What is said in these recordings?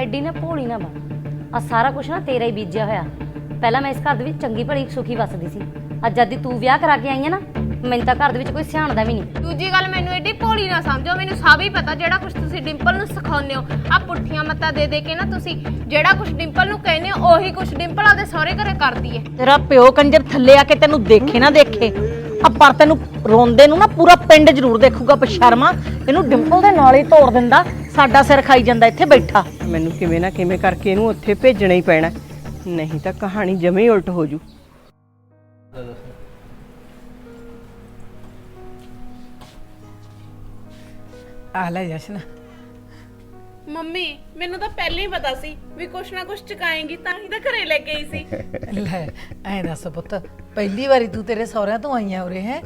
ਐਡੀ ਨਾ ਭੋਲੀ ਨਾ ਬਣ। ਆ ਸਾਰਾ ਕੁਝ ਨਾ ਤੇਰਾ ਹੀ ਬੀਜਿਆ ਹੋਇਆ। ਪਹਿਲਾਂ ਮੈਂ ਇਸ ਘਰ ਦੇ ਵਿੱਚ ਚੰਗੀ ਭਲੀ ਸੁਖੀ ਵੱਸਦੀ ਸੀ। ਅੱਜ ਜਦ ਦੀ ਤੂੰ ਵਿਆਹ ਕਰਾ ਕੇ ਆਈ ਹੈ ਨਾ ਮੈਨੂੰ ਤਾਂ ਘਰ ਦੇ ਵਿੱਚ ਕੋਈ ਸਿਆਣਦਾ ਵੀ ਨਹੀਂ। ਦੂਜੀ ਗੱਲ ਮੈਨੂੰ ਐਡੀ ਭੋਲੀ ਨਾ ਸਮਝੋ ਮੈਨੂੰ ਸਭ ਹੀ ਪਤਾ ਜਿਹੜਾ ਕੁਝ ਤੁਸੀਂ ਡਿੰਪਲ ਨੂੰ ਸਿਖਾਉਂਦੇ ਹੋ। ਆ ਪੁੱਠੀਆਂ ਮੱਤਾਂ ਦੇ ਦੇ ਕੇ ਨਾ ਤੁਸੀਂ ਜਿਹੜਾ ਕੁਝ ਡਿੰਪਲ ਨੂੰ ਕਹਿੰਦੇ ਹੋ ਉਹੀ ਕੁਝ ਡਿੰਪਲ ਆਦੇ ਸਹੁਰੇ ਘਰੇ ਕਰਦੀ ਹੈ ਤੇਰਾ ਪਿਓ ਕੰਜਰ ਥੱਲੇ ਆ ਕੇ ਤੈਨੂੰ ਦੇਖੇ ਨਾ ਦੇਖੇ। ਆ ਪਰ ਤੈਨੂੰ ਰੋਂਦੇ ਨੂੰ ਨਾ ਪੂਰਾ ਪਿੰਡ ਜ਼ਰੂਰ ਦੇਖੂਗਾ ਬਸ਼ਰਮਾ। ਇਹਨੂੰ ਡਿੰਪਲ ਦੇ ਨਾਲ ਹੀ ਤੋੜ ਦਿੰਦਾ। ਸਾਡਾ ਸਿਰ ਖਾਈ ਜਾਂਦਾ ਇੱਥੇ ਬੈਠਾ। ਮੈਨੂੰ ਕਿਵੇਂ ਨਾ ਕਿਵੇਂ ਕਰਕੇ ਇਹਨੂੰ ਉੱਥੇ ਭੇਜਣਾ ਹੀ ਪੈਣਾ। ਨਹੀਂ ਤਾਂ ਕਹਾਣੀ ਜਮੇ ਹੀ ਉਲਟ ਹੋ ਜੂ। ਆ ਲੈ ਜਸ਼ਨ। ਮੰਮੀ ਮੈਨੂੰ ਤਾਂ ਪਹਿਲਾਂ ਹੀ ਪਤਾ ਸੀ ਵੀ ਕੁਛ ਨਾ ਕੁਛ ਚਕਾਏਗੀ ਤਾਂ ਹੀ ਤਾਂ ਘਰੇ ਲੈ ਕੇ ਆਈ ਸੀ। ਲੈ ਐਂ ਦੱਸ ਪੁੱਤ ਪਹਿਲੀ ਵਾਰੀ ਤੂੰ ਤੇਰੇ ਸਹੁਰਿਆਂ ਤੋਂ ਆਈਆਂ ਉਰੇ ਹੈ?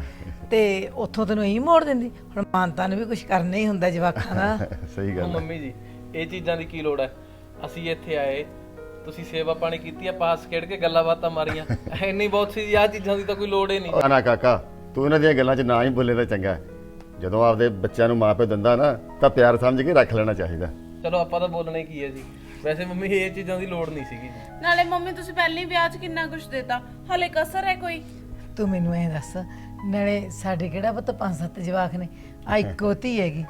ਤੇ ਉੱਥੋਂ ਤੈਨੂੰ ਇਹੀ ਮੋੜ ਦਿੰਦੀ। ਹੁਣ ਮਾਨਤਾ ਨੂੰ ਵੀ ਕੁਝ ਕਰਨਾ ਹੀ ਹੁੰਦਾ ਜਵਾਕਾਂ ਦਾ। ਸਹੀ ਉਹ ਗੱਲ ਹੈ। ਮੰਮੀ ਜੀ ਇਹ ਚੀਜ਼ਾਂ ਦੀ ਕੀ ਲੋੜ ਹੈ? ਅਸੀਂ ਇੱਥੇ ਆਏ ਤੁਸੀਂ ਸੇਵਾ ਪਾਣੀ ਕੀਤੀ ਆ ਪਾਸ ਖੇਡ ਕੇ ਗੱਲਾਂ ਬਾਤਾਂ ਮਾਰੀਆਂ। ਇੰਨੀ ਬਹੁਤ ਸੀ ਜੀ ਆਹ ਚੀਜ਼ਾਂ ਦੀ ਤਾਂ ਕੋਈ ਲੋੜ ਹੀ ਨਹੀਂ। ਆ ਨਾ ਕਾਕਾ ਤੂੰ ਇਹਨਾਂ ਦੀਆਂ ਗੱਲਾਂ 'ਚ ਨਾ ਹੀ ਬੋਲੇ ਤਾਂ ਚੰਗਾ। ਹੈ। ਜਦੋਂ ਆਪਦੇ ਬੱਚਿਆਂ ਨੂੰ ਮਾਪੇ ਦਿੰਦਾ ਨਾ ਤਾਂ ਪਿਆਰ ਸਮਝ ਕੇ ਰੱਖ ਲੈਣਾ ਚਾਹੀਦਾ। ਚਲੋ ਆਪਾਂ ਤਾਂ ਬੋਲਣਾ ਹੀ ਕੀ ਹੈ ਜੀ। ਵੈਸੇ ਮੰਮੀ ਇਹ ਚੀਜ਼ਾਂ ਦੀ ਲੋੜ ਨਹੀਂ ਸੀਗੀ ਜੀ। ਨਾਲੇ ਮੰਮੀ ਤੁਸੀਂ ਪਹਿਲਾਂ ਹੀ ਵਿਆਹ 'ਚ ਕਿੰਨਾ ਕੁਛ ਦਿੱਤਾ। ਹਲੇ ਕਸਰ ਹੈ ਕੋਈ? ਤੂੰ ਮੈਨੂੰ ਐਂ ਦੱਸ ਨਾਲੇ ਸਾਡੇ ਕਿਹੜਾ ਪੁੱਤ ਪੰਜ ਸੱਤ ਜਵਾਕ ਨੇ? ਆ ਇੱਕੋ ਧੀ ਹੈਗੀ।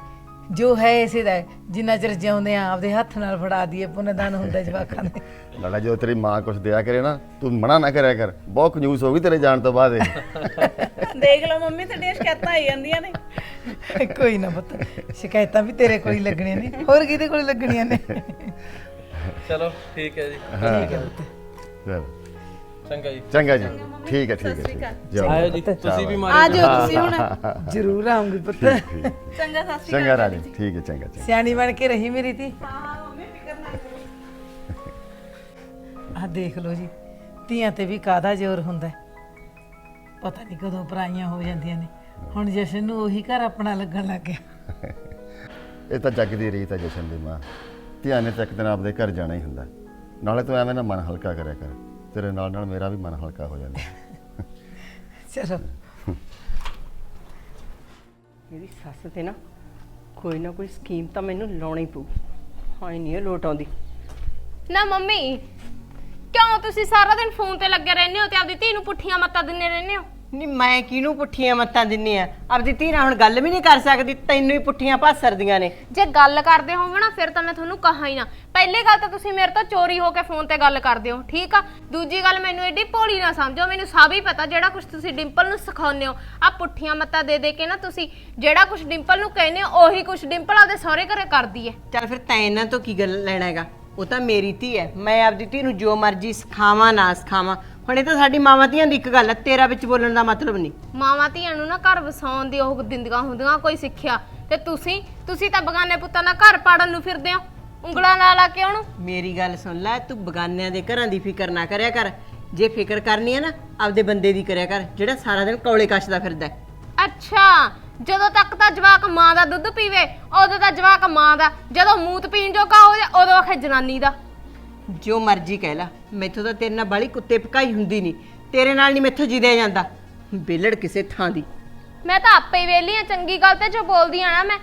ਜੋ ਹੈ ਇਸੇ ਦਾ ਹੈ। ਜਿੰਨਾ ਚਿਰ ਜਿਉਂਦੇ ਆ ਆਪਦੇ ਹੱਥ ਨਾਲ ਫੜਾ ਦਈਏ ਪੁੰਨਦਾਨ ਹੁੰਦਾ ਜਵਾਕਾਂ ਦੇ। ਲੜਾ ਜਦੋਂ ਤੇਰੀ ਮਾਂ ਕੁਝ ਦਿਆ ਕਰੇ ਨਾ ਤੂੰ ਮਨਾ ਨਾ ਕਰਿਆ ਕਰ। ਬਹੁਤ ਕੰਜੂਸ ਹੋ ਗਈ ਤੇਰੇ ਜਾਣ ਤੋਂ ਬਾਅਦ ਇਹ। ਦੇਖ ਲਓ ਮੰਮੀ ਤੁਹਾਡੀਆਂ ਸ਼ਿਕਾਇਤਾਂ ਆਈ ਜਾਂਦੀਆਂ ਨੇ। ਕੋਈ ਨਾ ਪੁੱਤ ਸ਼ਿਕਾਇਤਾਂ ਵੀ ਤੇਰੇ ਕੋਲ ਹੀ ਲੱਗਣੀਆਂ ਨੇ। ਹੋਰ ਕਿਹਦੇ ਕੋਲ ਲੱਗਣੀਆਂ ਨੇ? ਚਲੋ ਠੀਕ ਹੈ ਜੀ। ਚਲ, ਚੰਗਾ ਜੀ। ਚੰਗਾ ਜੀ। ਠੀਕ ਹੈ ਠੀਕ ਹੈ। ਆਇਓ ਜੀ ਤੁਸੀਂ ਵੀ ਆ ਜਾਓ ਤੁਸੀਂ ਹੁਣ। ਜ਼ਰੂਰ ਆਉਂਗੀ ਪੁੱਤ। ਚੰਗਾ ਸਤਿ ਚੰਗਾ ਰਾਜੀ ਠੀਕ ਹੈ ਚੰਗਾ ਚੰਗਾ। ਸਿਆਣੀ ਬਣ ਕੇ ਰਹੀ ਮੇਰੀ ਧੀ। ਆ ਦੇਖ ਲਓ ਜੀ ਧੀਆਂ ਤੇ ਵੀ ਕਾਦਾ ਜ਼ੋਰ ਹੁੰਦਾ ਹੈ। ਪਤਾ ਨਹੀਂ ਕਦੋਂ ਪਰਾਈਆਂ ਹੋ ਜਾਂਦੀਆਂ ਨੇ। ਹੁਣ ਜਸ਼ਨ ਨੂੰ ਉਹੀ ਘਰ ਆਪਣਾ ਲੱਗਣ ਲੱਗ ਗਿਆ। ਇਹ ਤਾਂ ਜੱਗ ਦੀ ਰੀਤ ਹੈ ਜਸ਼ਨ ਦੀ ਮਾਂ। ਧੀਆਂ ਨੇ ਤਾਂ ਇੱਕ ਦਿਨ ਆਪਦੇ ਘਰ ਜਾਣਾ ਹੀ ਹੁੰਦਾ। ਨਾਲੇ ਤੂੰ ਐਵੇਂ ਨਾ ਮਨ ਹਲਕਾ ਕਰਿਆ ਕਰ। ਤੇਰੇ ਨਾਲ ਨਾਲ ਮੇਰਾ ਵੀ ਮਨ ਹਲਕਾ ਹੋ ਜਾਂਦਾ। ਚਲੋ। ਮੇਰੀ ਸੱਸ ਤੇ ਨਾ ਕੋਈ ਨਾ ਕੋਈ ਸਕੀਮ ਤਾਂ ਮੈਨੂੰ ਲਾਉਣੀ ਪਊ। ਹਾਂ ਨਹੀਂ ਇਹ ਲੋਟ ਆਉਂਦੀ। ਨਾ ਮੰਮੀ ਕਿਉਂ ਤੁਸੀਂ ਸਾਰਾ ਦਿਨ ਫੋਨ ਤੇ ਲੱਗੇ ਰਹਿੰਦੇ ਹੋ ਤੇ ਆਪਦੀ ਧੀ ਨੂੰ ਪੁੱਠੀਆਂ ਮੱਤਾਂ ਦਿੰਦੇ ਰਹਿੰਦੇ ਹੋ? ਨਹੀਂ ਮੈਂ ਕਿਹਨੂੰ ਪੁੱਠੀਆਂ ਮੱਤਾਂ ਦਿੰਨੀ ਆ? ਆਪਦੀ ਧੀ ਨਾਲ ਹੁਣ ਗੱਲ ਵੀ ਨਹੀਂ ਕਰ ਸਕਦੀ ਤੈਨੂੰ ਹੀ ਪੁੱਠੀਆਂ ਭਾਸਰਦੀਆਂ ਨੇ। ਜੇ ਗੱਲ ਕਰਦੇ ਹੋਵੋ ਨਾ ਫਿਰ ਤਾਂ ਮੈਂ ਤੁਹਾਨੂੰ ਕਹਾ ਹੀ ਨਾ। ਪਹਿਲੀ ਗੱਲ ਤਾਂ ਤੁਸੀਂ ਮੇਰੇ ਤੋਂ ਚੋਰੀ ਹੋ ਕੇ ਫੋਨ ਤੇ ਗੱਲ ਕਰਦੇ ਹੋ ਠੀਕ ਆ? ਦੂਜੀ ਗੱਲ ਮੈਨੂੰ ਐਡੀ ਭੋਲੀ ਨਾ ਸਮਝੋ ਮੈਨੂੰ ਸਭ ਹੀ ਪਤਾ ਜਿਹੜਾ ਕੁਝ ਤੁਸੀਂ ਡਿੰਪਲ ਨੂੰ ਸਿਖਾਉਂਦੇ ਹੋ। ਆ ਪੁੱਠੀਆਂ ਮੱਤਾਂ ਦੇ ਦੇ ਕੇ ਨਾ ਤੁਸੀਂ ਜਿਹੜਾ ਕੁਝ ਡਿੰਪਲ ਨੂੰ ਕਹਿੰਦੇ ਹੋ ਉਹੀ ਕੁਝ ਡਿੰਪਲ ਆਦੇ ਸਹੁਰੇ ਘਰੇ ਕਰਦੀ ਹੈ। ਚੱਲ ਫਿਰ ਤੈਂ ਇਹਨਾਂ ਤੋਂ ਕੀ ਗੱਲ ਲੈਣਾ ਹੈਗਾ? ਉਹ ਤਾਂ ਮੇਰੀ ਧੀ ਹੈ। ਮੈਂ ਆਪਦੀ ਧੀ ਨੂੰ ਜੋ ਮਰਜ਼ੀ ਸਿਖਾਵਾਂ ਨਾ ਸਿਖਾਵਾਂ ਹੁਣ ਇਹ ਤਾਂ ਸਾਡੀ ਮਾਵਾਂ ਧੀਆਂ ਦੀ ਇੱਕ ਗੱਲ ਹੈ ਤੇਰਾ ਵਿੱਚ ਬੋਲਣ ਦਾ ਮਤਲਬ ਨਹੀਂ। ਮਾਵਾਂ ਧੀਆਂ ਨੂੰ ਨਾ ਘਰ ਵਸਾਉਣ ਦੀ ਉਹ ਦਿੰਦੀਆਂ ਹੁੰਦੀਆਂ ਕੋਈ ਸਿੱਖਿਆ। ਤੇ ਤੁਸੀਂ ਤੁਸੀਂ ਤਾਂ ਬਗਾਨੇ ਪੁੱਤਾਂ ਦਾ ਘਰ ਪਾੜਨ ਨੂੰ ਫਿਰਦੇ ਹੋ। ਉਂਗਲਾਂ ਨਾਲ ਲਾ ਕੇ ਉਹਨੂੰ। ਮੇਰੀ ਗੱਲ ਸੁਣ ਲੈ ਤੂੰ ਬਗਾਨਿਆਂ ਦੇ ਘਰਾਂ ਦੀ ਫਿਕਰ ਨਾ ਕਰਿਆ ਕਰ। ਜੇ ਫਿਕਰ ਕਰਨੀ ਹੈ ਨਾ ਆਪਦੇ ਬੰਦੇ ਦੀ ਕਰਿਆ ਕਰ ਜਿਹੜਾ ਸਾਰਾ ਦਿਨ ਕੌਲੇ ਕੱਛਦਾ ਫਿਰਦਾ ਹੈ। ਅੱਛਾ ਜਦੋਂ ਤੱਕ ਤਾਂ ਜਵਾਕ ਮਾਂ ਦਾ ਦੁੱਧ ਪੀਵੇ ਉਦੋਂ ਤਾਂ ਜਵਾਕ ਮਾਂ ਦਾ। ਜਦੋਂ ਮੂਤ ਪੀਣ ਜੋਗਾ ਹੋ ਜਾ ਉਦੋਂ ਆਖੇ ਜਨਾਨੀ ਦਾ। ਜੋ ਮਰਜ਼ੀ ਕਹਿ ਲੈ, ਮੈਥੋਂ ਤਾਂ ਤੇਰੇ ਨਾਲ ਬਾਲੀ ਕੁੱਤੇ ਪਕਾਈ ਹੁੰਦੀ ਨਹੀਂ, ਤੇਰੇ ਨਾਲ ਨਹੀਂ ਮੈਥੋਂ ਜਿਦਿਆ ਜਾਂਦਾ। ਬੇਲੜ ਕਿਸੇ ਥਾਂ ਦੀ। ਮੈਂ ਤਾਂ ਆਪੇ ਵੇਲੀ ਆ, ਚੰਗੀ ਗੱਲ ਤੇ ਜੋ ਬੋਲਦੀ ਆ ਨਾ ਮੈਂ,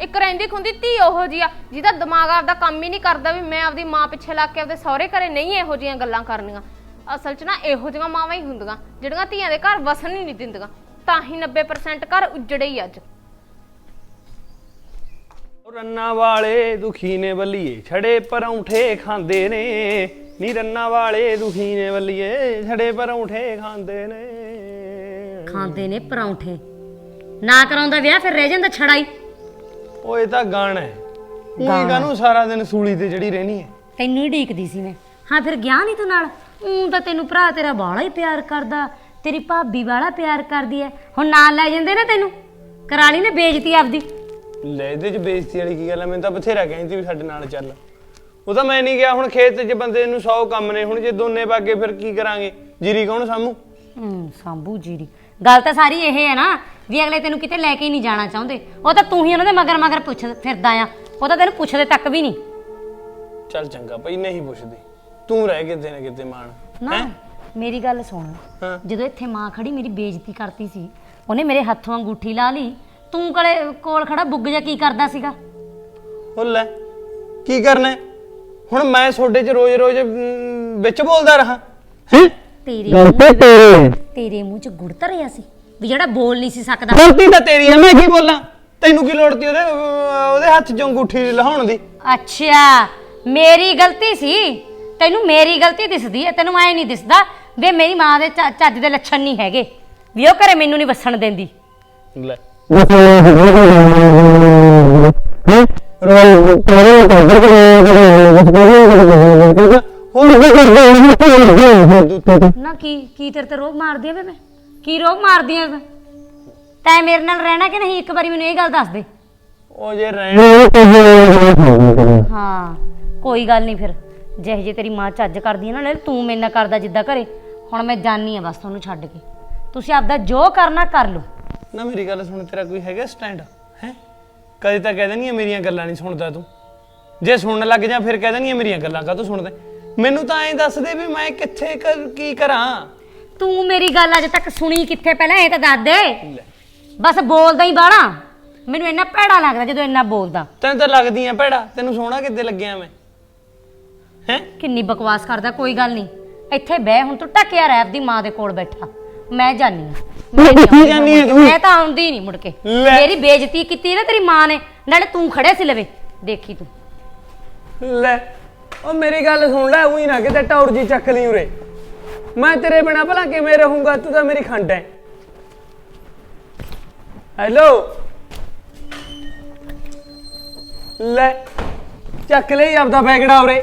ਇੱਕ ਰਹਿੰਦੀ ਖੁੰਦੀ ਧੀ ਉਹੋ ਜੀ ਆ, ਜਿਹਦਾ ਦਿਮਾਗ ਆਪਦਾ ਕੰਮ ਹੀ ਨਹੀਂ ਕਰਦਾ ਵੀ ਮੈਂ ਆਪਦੀ ਮਾਂ ਪਿੱਛੇ ਲੱਗ ਕੇ ਆਪਦੇ ਸਹੁਰੇ ਘਰੇ ਨਹੀਂ ਇਹੋ ਜੀਆਂ ਗੱਲਾਂ ਕਰਨੀਆਂ। ਅਸਲ 'ਚ ਨਾ ਇਹੋ ਜਿਹੀਆਂ ਮਾਵਾਂ ਹੀ ਹੁੰਦੀਆਂ, ਜਿਹੜੀਆਂ ਧੀਆਂ ਦੇ ਘਰ ਵਸਣ ਹੀ ਨਹੀਂ ਦਿੰਦੀਆਂ। ਤਾਂ ਹੀ 90% ਘਰ ਉਜੜੇ ਹੀ ਅੱਜ। ਰੰਨਾ ਵਾਲੇ ਦੁਖੀ ਨੇ ਬੱਲੀਏ ਛੜੇ ਪਰੌਂਠੇ ਖਾਂਦੇ ਨੇ। ਨੀ ਰੰਨਾ ਵਾਲੇ ਦੁਖੀ ਨੇ ਬੱਲੀਏ ਛੜੇ ਪਰੌਂਠੇ ਖਾਂਦੇ ਨੇ। ਖਾਂਦੇ ਨੇ ਪਰੌਂਠੇ। ਨਾ ਕਰਾਉਂਦਾ ਵਿਆਹ ਫਿਰ ਰਹਿ ਜਾਂਦਾ ਛੜਾਈ। ਉਹ ਇਹ ਤਾਂ ਗਾਣਾ ਹੈ। ਉਹੀ ਕਾਹਨੂੰ ਸਾਰਾ ਦਿਨ ਸੂਲੀ ਤੇ ਜੜੀ ਰਹਿਣੀ ਹੈ? ਤੈਨੂੰ ਹੀ ਢੀਕਦੀ ਸੀ ਮੈਂ। ਹਾਂ ਫਿਰ ਗਿਆ ਨਹੀਂ ਤੂੰ ਨਾਲ? ਉਂ ਤਾਂ ਤੈਨੂੰ ਭਰਾ ਤੇਰਾ ਬਾਲਾ ਹੀ ਪਿਆਰ ਕਰਦਾ। ਤੇਰੀ ਭਾਬੀ ਬਾਲਾ ਪਿਆਰ ਕਰਦੀ ਐ ਹੁਣ ਨਾਲ ਲੈ ਜਾਂਦੇ ਨਾ ਤੈਨੂੰ? ਕਰਾ ਲਈ ਨੇ ਬੇਇੱਜ਼ਤੀ ਆਪਦੀ। ਲੈ ਇਹਦੇ ਚ ਬੇਇੱਜ਼ਤੀ ਵਾਲੀ ਕੀ ਗੱਲ ਹੈ ਮੈਨੂੰ ਤਾਂ ਬਥੇਰਾ ਕਹਿੰਦੀ ਵੀ ਸਾਡੇ ਨਾਲ ਚੱਲ। ਉਹ ਤਾਂ ਮੈਂ ਨਹੀਂ ਗਿਆ ਹੁਣ ਖੇਤ 'ਚ ਬੰਦੇ ਨੂੰ 100 ਕੰਮ ਨੇ। ਹੁਣ ਜੇ ਦੋਨੇ ਬਾਗੇ ਫਿਰ ਕੀ ਕਰਾਂਗੇ? ਜੀਰੀ ਕੌਣ ਸਾਮੂ ਹੂੰ ਸਾਂਭੂ ਜੀਰੀ। ਗੱਲ ਤਾਂ ਸਾਰੀ ਇਹ ਹੈ ਨਾ ਵੀ ਅਗਲੇ ਤੈਨੂੰ ਕਿਤੇ ਲੈ ਕੇ ਹੀ ਨਹੀਂ ਜਾਣਾ ਚਾਹੁੰਦੇ। ਉਹ ਤਾਂ ਤੂੰ ਹੀ ਉਹਨਾਂ ਦੇ ਮਗਰ ਮਗਰ ਪੁੱਛ ਫਿਰਦਾ ਆ। ਉਹ ਤਾਂ ਤੈਨੂੰ ਪੁੱਛਦੇ ਤੱਕ ਵੀ ਨਹੀਂ। ਚੱਲ ਚੰਗਾ ਭਾਈ ਨਹੀਂ ਪੁੱਛਦੀ। ਤੂੰ ਰਹਿ ਕਿਤੇ ਨਾ ਕਿਤੇ ਮਾਣ। ਨਾ ਮੇਰੀ ਗੱਲ ਸੁਣ। ਹਾਂ। ਜਦੋਂ ਇੱਥੇ ਮਾਂ ਖੜੀ ਮੇਰੀ ਬੇਇੱਜ਼ਤੀ ਕਰਤੀ ਸੀ ਉਹਨੇ ਮੇਰੇ ਹੱਥੋਂ ਅੰਗੂਠੀ ਲਾ ਲਈ ਤੂੰ ਕੋਲੇ ਕੋਲ ਖੜਾ ਬੁੱਗ ਜਾ ਕੀ ਕਰਦਾ ਸੀਗਾ? ਉਹ ਲੈ ਕੀ ਕਰਨਾ ਹੈ? ਹੁਣ ਮੈਂ ਤੁਹਾਡੇ 'ਚ ਰੋਜ਼-ਰੋਜ਼ ਅਮ, ਵਿੱਚ ਬੋਲਦਾ ਰਹਾ। ਹੈ? ਤੇਰੇ ਮੂੰਹ ਤੇਰੇ। ਮੂੰਹ 'ਚ ਗੁੜ ਧਰਿਆ ਸੀ ਵੀ ਜਿਹੜਾ ਬੋਲ ਨਹੀਂ ਸੀ ਸਕਦਾ। ਗਲਤੀ ਤਾਂ ਤੇਰੀ ਹੈ ਮੈਂ ਕੀ ਬੋਲਾਂ? ਤੈਨੂੰ ਕੀ ਲੋੜ ਤੀ ਉਹਦੇ ਅਹ, ਉਹਦੇ ਹੱਥ 'ਚੋਂ ਅੰਗੂਠੀ ਲਹਾਉਣ ਦੀ? ਅੱਛਾ ਮੇਰੀ ਗਲਤੀ ਸੀ? ਤੈਨੂੰ ਮੇਰੀ ਗਲਤੀ ਦਿਸਦੀ ਹੈ ਤੈਨੂੰ ਐ ਨਹੀਂ ਦਿਸਦਾ ਵੀ ਮੇਰੀ ਮਾਂ ਦੇ ਚ- ਚੱਜ ਦੇ ਲੱਛਣ ਨਹੀਂ ਹੈਗੇ ਵੀ ਉਹ ਘਰੇ ਮੈਨੂੰ ਨਹੀਂ ਵਸਣ ਦਿੰਦੀ। ਲੈ। ਨਾ ਕੀ ਕੀ ਤੇਰੇ ਤੇ ਰੋਗ ਮਾਰਦੀ ਆ ਵੇ ਮੈਂ? ਕੀ ਰੋਗ ਮਾਰਦੀ ਆ ਮੈਂ ਤੈਂ ਮੇਰੇ ਨਾਲ ਰਹਿਣਾ ਕਿ ਨਹੀਂ? ਇੱਕ ਵਾਰੀ ਮੈਨੂੰ ਇਹ ਗੱਲ ਦੱਸ ਦੇ। ਉਹ ਜੇ ਰਹਿਣ ਹਾਂ ਕੋਈ ਗੱਲ ਨਹੀਂ ਫਿਰ। ਜਿਹੇ ਜੇ ਤੇਰੀ ਮਾਂ ਚੱਜ ਕਰਦੀ ਹੈ ਨਾ ਨਾਲੇ ਤੂੰ ਮੇਰੇ ਨਾਲ ਕਰਦਾ ਜਿੱਦਾਂ ਘਰੇ। ਹੁਣ ਮੈਂ ਜਾਣੀ ਆ ਬਸ ਤੁਹਾਨੂੰ ਛੱਡ ਕੇ। ਤੁਸੀਂ ਆਪਦਾ ਜੋ ਕਰਨਾ ਕਰ ਲਓ। ਨਾ ਮੇਰੀ ਗੱਲ ਸੁਣ ਤੇਰਾ ਕੋਈ ਹੈਗਾ ਸਟੈਂਡ ਹੈ? ਕਦੇ ਤਾਂ ਕਹਿ ਦੇਣੀ ਮੇਰੀਆਂ ਗੱਲਾਂ ਨਹੀਂ ਸੁਣਦਾ ਤੂੰ। ਜੇ ਸੁਣਨ ਲੱਗ ਜਾ ਫਿਰ ਕਹਿ ਦੇਣੀ ਮੇਰੀਆਂ ਗੱਲਾਂ ਕਾ ਤੂੰ ਸੁਣਦਾ? ਮੈਨੂੰ ਤਾਂ ਐਂ ਦੱਸ ਦੇ ਵੀ ਮੈਂ ਕਿੱਥੇ ਕਰ- ਕੀ ਕਰਾਂ? ਤੂੰ ਮੇਰੀ ਗੱਲ ਅਜੇ ਤੱਕ ਸੁਣੀ ਕਿੱਥੇ ਪਹਿਲਾਂ ਇਹ ਤਾਂ ਦੱਸ ਦੇ। ਬਸ ਬੋਲਦਾ ਹੀ ਬਾਣਾ ਮੈਨੂੰ ਇੰਨਾ ਭੈੜਾ ਲੱਗਦਾ ਜਦੋਂ ਇੰਨਾ ਬੋਲਦਾ। ਤੈਨੂੰ ਤਾਂ ਲੱਗਦੀ ਆ ਭੈੜਾ। ਤੈਨੂੰ ਸੋਹਣਾ ਕਿੱਦੇ ਲੱਗਿਆ ਮੈਂ? ਹੈ? ਕਿੰਨੀ ਬਕਵਾਸ ਕਰਦਾ ਕੋਈ ਗੱਲ ਨਹੀਂ। ਇੱਥੇ ਬਹਿ ਹੁਣ ਤੂੰ ਟੱਕਿਆ ਰਹਿ ਆਪਦੀ ਮਾਂ ਦੇ ਕੋਲ ਬੈਠਾ। ਮੈਂ ਜਾਣੀ ਆ। ਮੈਂ ਨੀ ਆਉਂਦੀ ਜਾਨੀ ਆਂ। ਤੂੰ? ਮੈਂ ਤਾਂ ਆਉਂਦੀ ਨਹੀਂ ਮੁੜ ਕੇ। ਲੈ। ਮੇਰੀ ਬੇਇੱਜ਼ਤੀ ਕੀਤੀ ਨਾ ਤੇਰੀ ਮਾਂ ਨੇ ਨਾਲੇ ਤੂੰ ਖੜਿਆ ਸੀ ਲਵੇ। ਦੇਖੀ ਤੂੰ। ਲੈ ਉਹ ਮੇਰੀ ਗੱਲ ਸੁਣ ਲੈ ਉਹੀ ਨਾ ਕਿਤੇ ਟੌਰ ਜੀ ਚੱਕ ਲਈ ਉਰੇ। ਮੈਂ ਤੇਰੇ ਬਿਨਾ ਭਲਾ ਕਿਵੇਂ ਰਹੂੰਗਾ? ਤੂੰ ਤਾਂ ਮੇਰੀ ਖੰਡ ਹੈ ਹੈਲੋ? ਲੈ ਚੱਕ ਲਈ ਆਪਦਾ ਬੈਗੜਾ ਉਰੇ।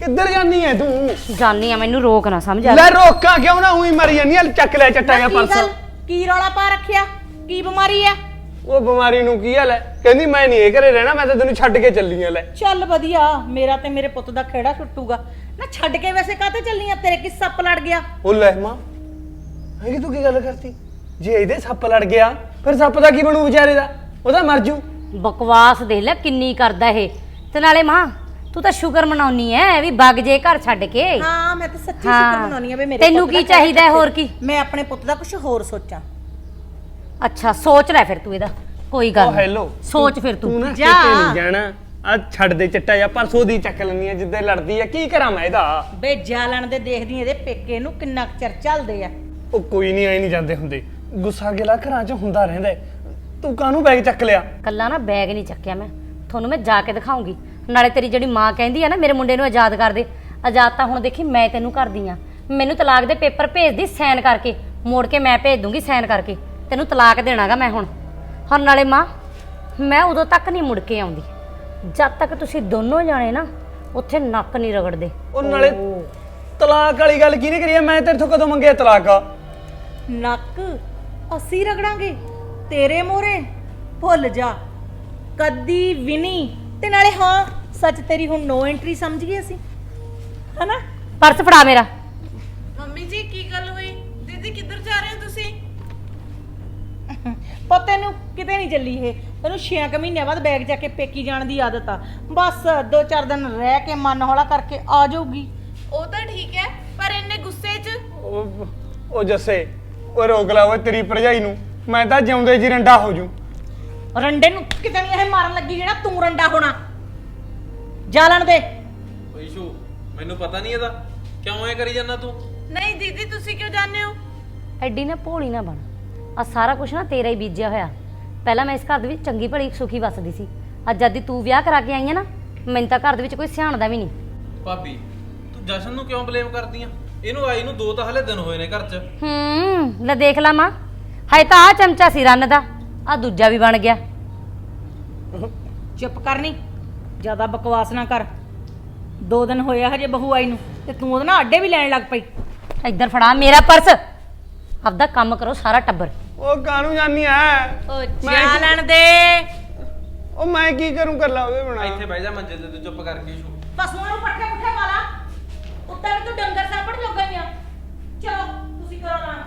ਕਿੱਧਰ ਜਾਨੀ ਐ ਤੂੰ? ਜਾਣੀ ਆ ਮੈਨੂੰ ਰੋਕ ਨਾ ਸਮਝ ਆ ਲੈ ਰੋਕਾਂ ਕਿਉਂ ਨਾ ਉਹੀ ਮਰੀ ਜਾਨੀ ਆ ਚੱਕ ਲੈ ਚੱਟਾ ਗਿਆ ਪਰਸ। ਕੀ ਰੌਲਾ ਪਾ ਰੱਖਿਆ? ਕੀ ਬਿਮਾਰੀ ਆ ਉਹ ਬਿਮਾਰੀ ਨੂੰ ਕੀ ਹਾਲ ਕਹਿੰਦੀ ਮੈਂ ਨਹੀਂ ਇਹ ਘਰੇ ਰਹਿਣਾ ਮੈਂ ਤਾਂ ਤੈਨੂੰ ਛੱਡ ਕੇ ਚੱਲੀ ਆ ਲੈ। ਚੱਲ ਵਧੀਆ ਮੇਰਾ ਤੇ ਮੇਰੇ ਪੁੱਤ ਦਾ ਖੇੜਾ ਛੁੱਟੂਗਾ ਨਾ ਛੱਡ ਕੇ ਵੈਸੇ ਕਾਹਤੇ ਚੱਲੀਆਂ ਤੇਰੇ ਕੀ ਸੱਪ ਲੜ ਗਿਆ? ਉਹ ਲੈ ਮਾਂ ਹੈ ਕਿ ਤੂੰ ਕੀ ਗੱਲ ਕਰਤੀ? ਜੇ ਇਹਦੇ ਸੱਪ ਲੜ ਗਿਆ ਫਿਰ ਸੱਪ ਦਾ ਕੀ ਬਣੂ ਵਿਚਾਰੇ ਦਾ? ਉਹਦਾ ਮਰ ਜੂ। ਬਕਵਾਸ ਦੇਖ ਲੈ ਕਿੰਨੀ ਕਰਦਾ ਇਹ। ਤੇ ਨਾਲੇ ਮਾਂ ਤੂੰ ਤਾਂ ਸ਼ੁਕਰ ਮਨਾਉਣੀ ਐ ਵੀ ਵਗ ਜੇ ਘਰ ਛੱਡ ਕੇ। ਹਾਂ ਮੈਂ ਤਾਂ ਸੱਚੀ ਹਾਂ। ਸ਼ੁਕਰ ਮਨਾਉਣੀ ਆ ਵੀ ਮੇਰੇ ਤੈਨੂੰ ਪੁੱਤ ਦਾ ਕੀ ਚਾਹੀਦਾ ਹੈ, ਹੋਰ ਕੀ? ਮੈਂ ਆਪਣੇ ਪੁੱਤ ਦਾ ਕੁਝ ਹੋਰ ਸੋਚਾਂ। ਅੱਛਾ ਸੋਚ ਲੈ ਫਿਰ ਤੂੰ ਇਹਦਾ। ਕੋਈ ਗੱਲ ਉਹ ਨੀ। ਹੈਲੋ ਸੋਚ ਫਿਰ ਤੂੰ। ਤੂੰ ਨਾ ਜਾ। ਕਿਤੇ ਨਹੀਂ ਜਾਣਾ। ਆ ਛੱਡ ਦੇ ਚੱਟਾ ਜਾਂ ਪਰਸੋਂ ਦੀ ਚੱਕ ਲੈਣੀ ਆ ਜਿੱਦੇ ਲੜਦੀ ਆ ਕੀ ਕਰਾਂ ਮੈਂ ਇਹਦਾ? ਬੇ ਜਾਲਣ ਦੇ ਦੇਖਦੀ ਇਹਦੇ ਪੇਕੇ ਨੂੰ ਕਿੰਨਾ ਕੁ ਚਿਰ ਚੱਲਦੇ ਆ। ਉਹ ਕੋਈ ਨਹੀਂ ਆਈ ਨਹੀਂ ਜਾਂਦੇ ਹੁੰਦੇ। ਗੁੱਸਾ ਗਿਲਾ ਘਰਾਂ 'ਚ ਹੁੰਦਾ ਰਹਿੰਦਾ ਹੈ। ਤੂੰ ਕਾਹਨੂੰ ਬੈਗ ਚੱਕ ਲਿਆ? ਕੱਲਾ ਨਾ ਬੈਗ ਨਹੀਂ ਚੱਕਿਆ ਮੈਂ। ਤੁਹਾਨੂੰ ਮੈਂ ਜਾ ਕੇ ਦਿਖਾਉਂਗੀ। ਨਾਲੇ ਤੇਰੀ ਜਿਹੜੀ ਮਾਂ ਕਹਿੰਦੀ ਆ ਨਾ ਮੇਰੇ ਮੁੰਡੇ ਨੂੰ ਆਜ਼ਾਦ ਕਰ ਦੇ। ਆਜ਼ਾਦ ਤਾਂ ਹੁਣ ਦੇਖੀ ਮੈਂ ਤੈਨੂੰ ਕਰਦੀ ਆ। ਮੈਨੂੰ ਤਲਾਕ ਦੇ ਪੇਪਰ ਭੇਜਦੀ ਸਾਈਨ ਕਰਕੇ। ਮੋੜ ਕੇ ਮੈਂ ਭੇਜ ਦੂੰਗੀ ਸਾਈਨ ਕਰਕੇ। ਤੈਨੂੰ ਤਲਾਕ ਦੇਣਾਗਾ ਮੈਂ ਹੁਣ। ਹੁਣ ਨਾਲੇ ਮਾਂ ਮੈਂ ਉਦੋਂ ਤੱਕ ਨਹੀਂ ਮੁੜ ਕੇ ਆਉਂਦੀ। ਜਦ ਤੱਕ ਤੁਸੀਂ ਦੋਨੋਂ ਜਾਣੇ ਨਾ ਉੱਥੇ ਨੱਕ ਨਹੀਂ ਰਗੜਦੇ। ਉਹ ਨਾਲੇ ਤਲਾਕ ਵਾਲੀ ਗੱਲ ਕਿਹਨੇ ਕਰੀ ਆ? ਮੈਂ ਤੇਰੇ ਤੋਂ ਕਦੋਂ ਮੰਗਿਆ ਤਲਾਕ? ਨੱਕ ਅਸੀਂ ਰਗੜਾਂਗੇ। ਤੇਰੇ ਮੋਰੇ ਭੁੱਲ ਜਾ। ਕਦੀ ਵੀ ਨਹੀਂ। ਤੇ ਨਾਲੇ ਹਾਂ ਸੱਚ ਤੇਰੀ ਹੁਣ ਨੋ ਐਂਟਰੀ ਸਮਝ ਗਏ ਅਸੀਂ? ਹਨਾ? ਪਰਸ ਫੜਾ ਮੇਰਾ। ਮੰਮੀ ਜੀ ਕੀ ਗੱਲ ਹੋਈ? ਦੀਦੀ ਕਿੱਧਰ ਜਾ ਰਹੇ ਹੋ ਤੁਸੀਂ? ਪਤਾ ਨੂੰ ਕਿਤੇ ਨਹੀਂ ਚੱਲੀ ਇਹ। ਇਹਨੂੰ 6 ਕੁ ਮਹੀਨਿਆਂ ਬਾਅਦ ਬੈਗ ਜਾ ਕੇ ਪੇਕੀ ਜਾਣ ਦੀ ਆਦਤ ਆ। ਬਸ 2-4 ਦਿਨ ਰਹਿ ਕੇ ਮਨ ਹੌਲਾ ਕਰਕੇ ਆ ਜਾਊਗੀ। ਉਹ ਤਾਂ ਠੀਕ ਹੈ ਪਰ ਇੰਨੇ ਗੁੱਸੇ 'ਚ? ਉਹ ਉਹ ਜੱਸੇ ਉਹ ਰੋਕ ਲਾ ਓਏ ਤੇਰੀ ਭਰਜਾਈ ਨੂੰ। ਮੈਂ ਤਾਂ ਜਿਉਂਦੇ ਜੀ ਰੰਡਾ ਹੋ ਜੂ। ਰੰਡੇ ਨੂੰ ਕਿਤੇ ਨਹੀਂ ਇਹ ਮਾਰਨ ਲੱਗੀ ਜਿਹੜਾ ਤੂੰ ਰੰਡਾ ਹੋਣਾ। ਜਾਲਣ ਦੇ। ਓਏ ਇਸ਼ੂ ਮੈਨੂੰ ਪਤਾ ਨਹੀਂ ਇਹਦਾ। ਕਿਉਂ ਐ ਕਰੀ ਜਾਂਦਾ ਤੂੰ? ਨਹੀਂ ਦੀਦੀ ਤੁਸੀਂ ਕਿਉਂ ਜਾਂਦੇ ਹੋ? ਐਡੀ ਨਾ ਭੋਲੀ ਨਾ ਬਣ। ਆ ਸਾਰਾ ਕੁਝ ਨਾ ਤੇਰਾ ਹੀ ਬੀਜਿਆ ਹੋਇਆ। ਪਹਿਲਾਂ ਮੈਂ ਇਸ ਘਰ ਦੇ ਵਿੱਚ ਚੰਗੀ ਭਲੀ ਸੁਖੀ ਵੱਸਦੀ ਸੀ। ਅੱਜ ਜਦ ਦੀ ਤੂੰ ਵਿਆਹ ਕਰਾ ਕੇ ਆਈ ਹੈ ਨਾ ਮੈਨੂੰ ਤਾਂ ਘਰ ਦੇ ਵਿੱਚ ਕੋਈ ਸਿਆਣਦਾ ਵੀ ਨਹੀਂ। ਭਾਬੀ ਤੂੰ ਜਸ਼ਨ ਨੂੰ ਕਿਉਂ ਬਲੇਮ ਕਰਦੀ ਆ? ਇਹਨੂੰ ਆਈ ਨੂੰ ਦੋ ਤਾਂ ਹਲੇ ਦਿਨ ਹੋਏ ਨੇ ਘਰ 'ਚ। ਹੂੰ ਲੈ ਦੇਖ ਲਾ ਮਾਂ। ਹਾਏ ਤਾਂ ਆ ਚਮਚਾ ਸੀ ਰੰਨ ਦਾ। ਆ ਦੂਜਾ ਵੀ ਬਣ ਗਿਆ। ਚੁੱਪ ਕਰਨੀ। ਜ਼ਿਆਦਾ ਬਕਵਾਸ ਨਾ ਕਰ। ਦੋ ਦਿਨ ਹੋਇਆ ਹਜੇ ਬਹੂ ਆਈ ਨੂੰ ਤੇ ਤੂੰ ਉਹਦੇ ਨਾਲ ਅੱਡੇ ਵੀ ਲੈਣ ਲੱਗ ਪਈ। ਇੱਧਰ ਫੜਾ ਮੇਰਾ ਪਰਸ। ਆਪਦਾ ਕੰਮ ਕਰੋ ਸਾਰਾ ਟੱਬਰ। ਉਹ ਕਾਹਨੂੰ ਜਾਨੀ ਐ ਮੈਂ ਕੀ- ਜਾਲਣ ਦੇ। ਉਹ ਮੈਂ ਕੀ ਕਰੂੰ ਕਰ ਲਾ ਉਹਦੇ ਬਣਾ ਇੱਥੇ ਬਹਿ ਜਾ ਮੰਜੇ ਤੇ ਤੂੰ ਚੁੱਪ ਕਰਕੇ ਇਸ਼ੂ ਪਸ਼ੂਆਂ ਨੂੰ ਪੱਠੇ ਪੁੱਠੇ ਪਾ ਲਾ। ਉੱਤੇ ਵੀ ਤੂੰ ਡੰਗਰ ਸਾਪੜ ਜੋਗਾ ਹੀ ਆ। ਚਲੋ ਤੁਸੀਂ ਕਰੋ ਆਰਾਮ।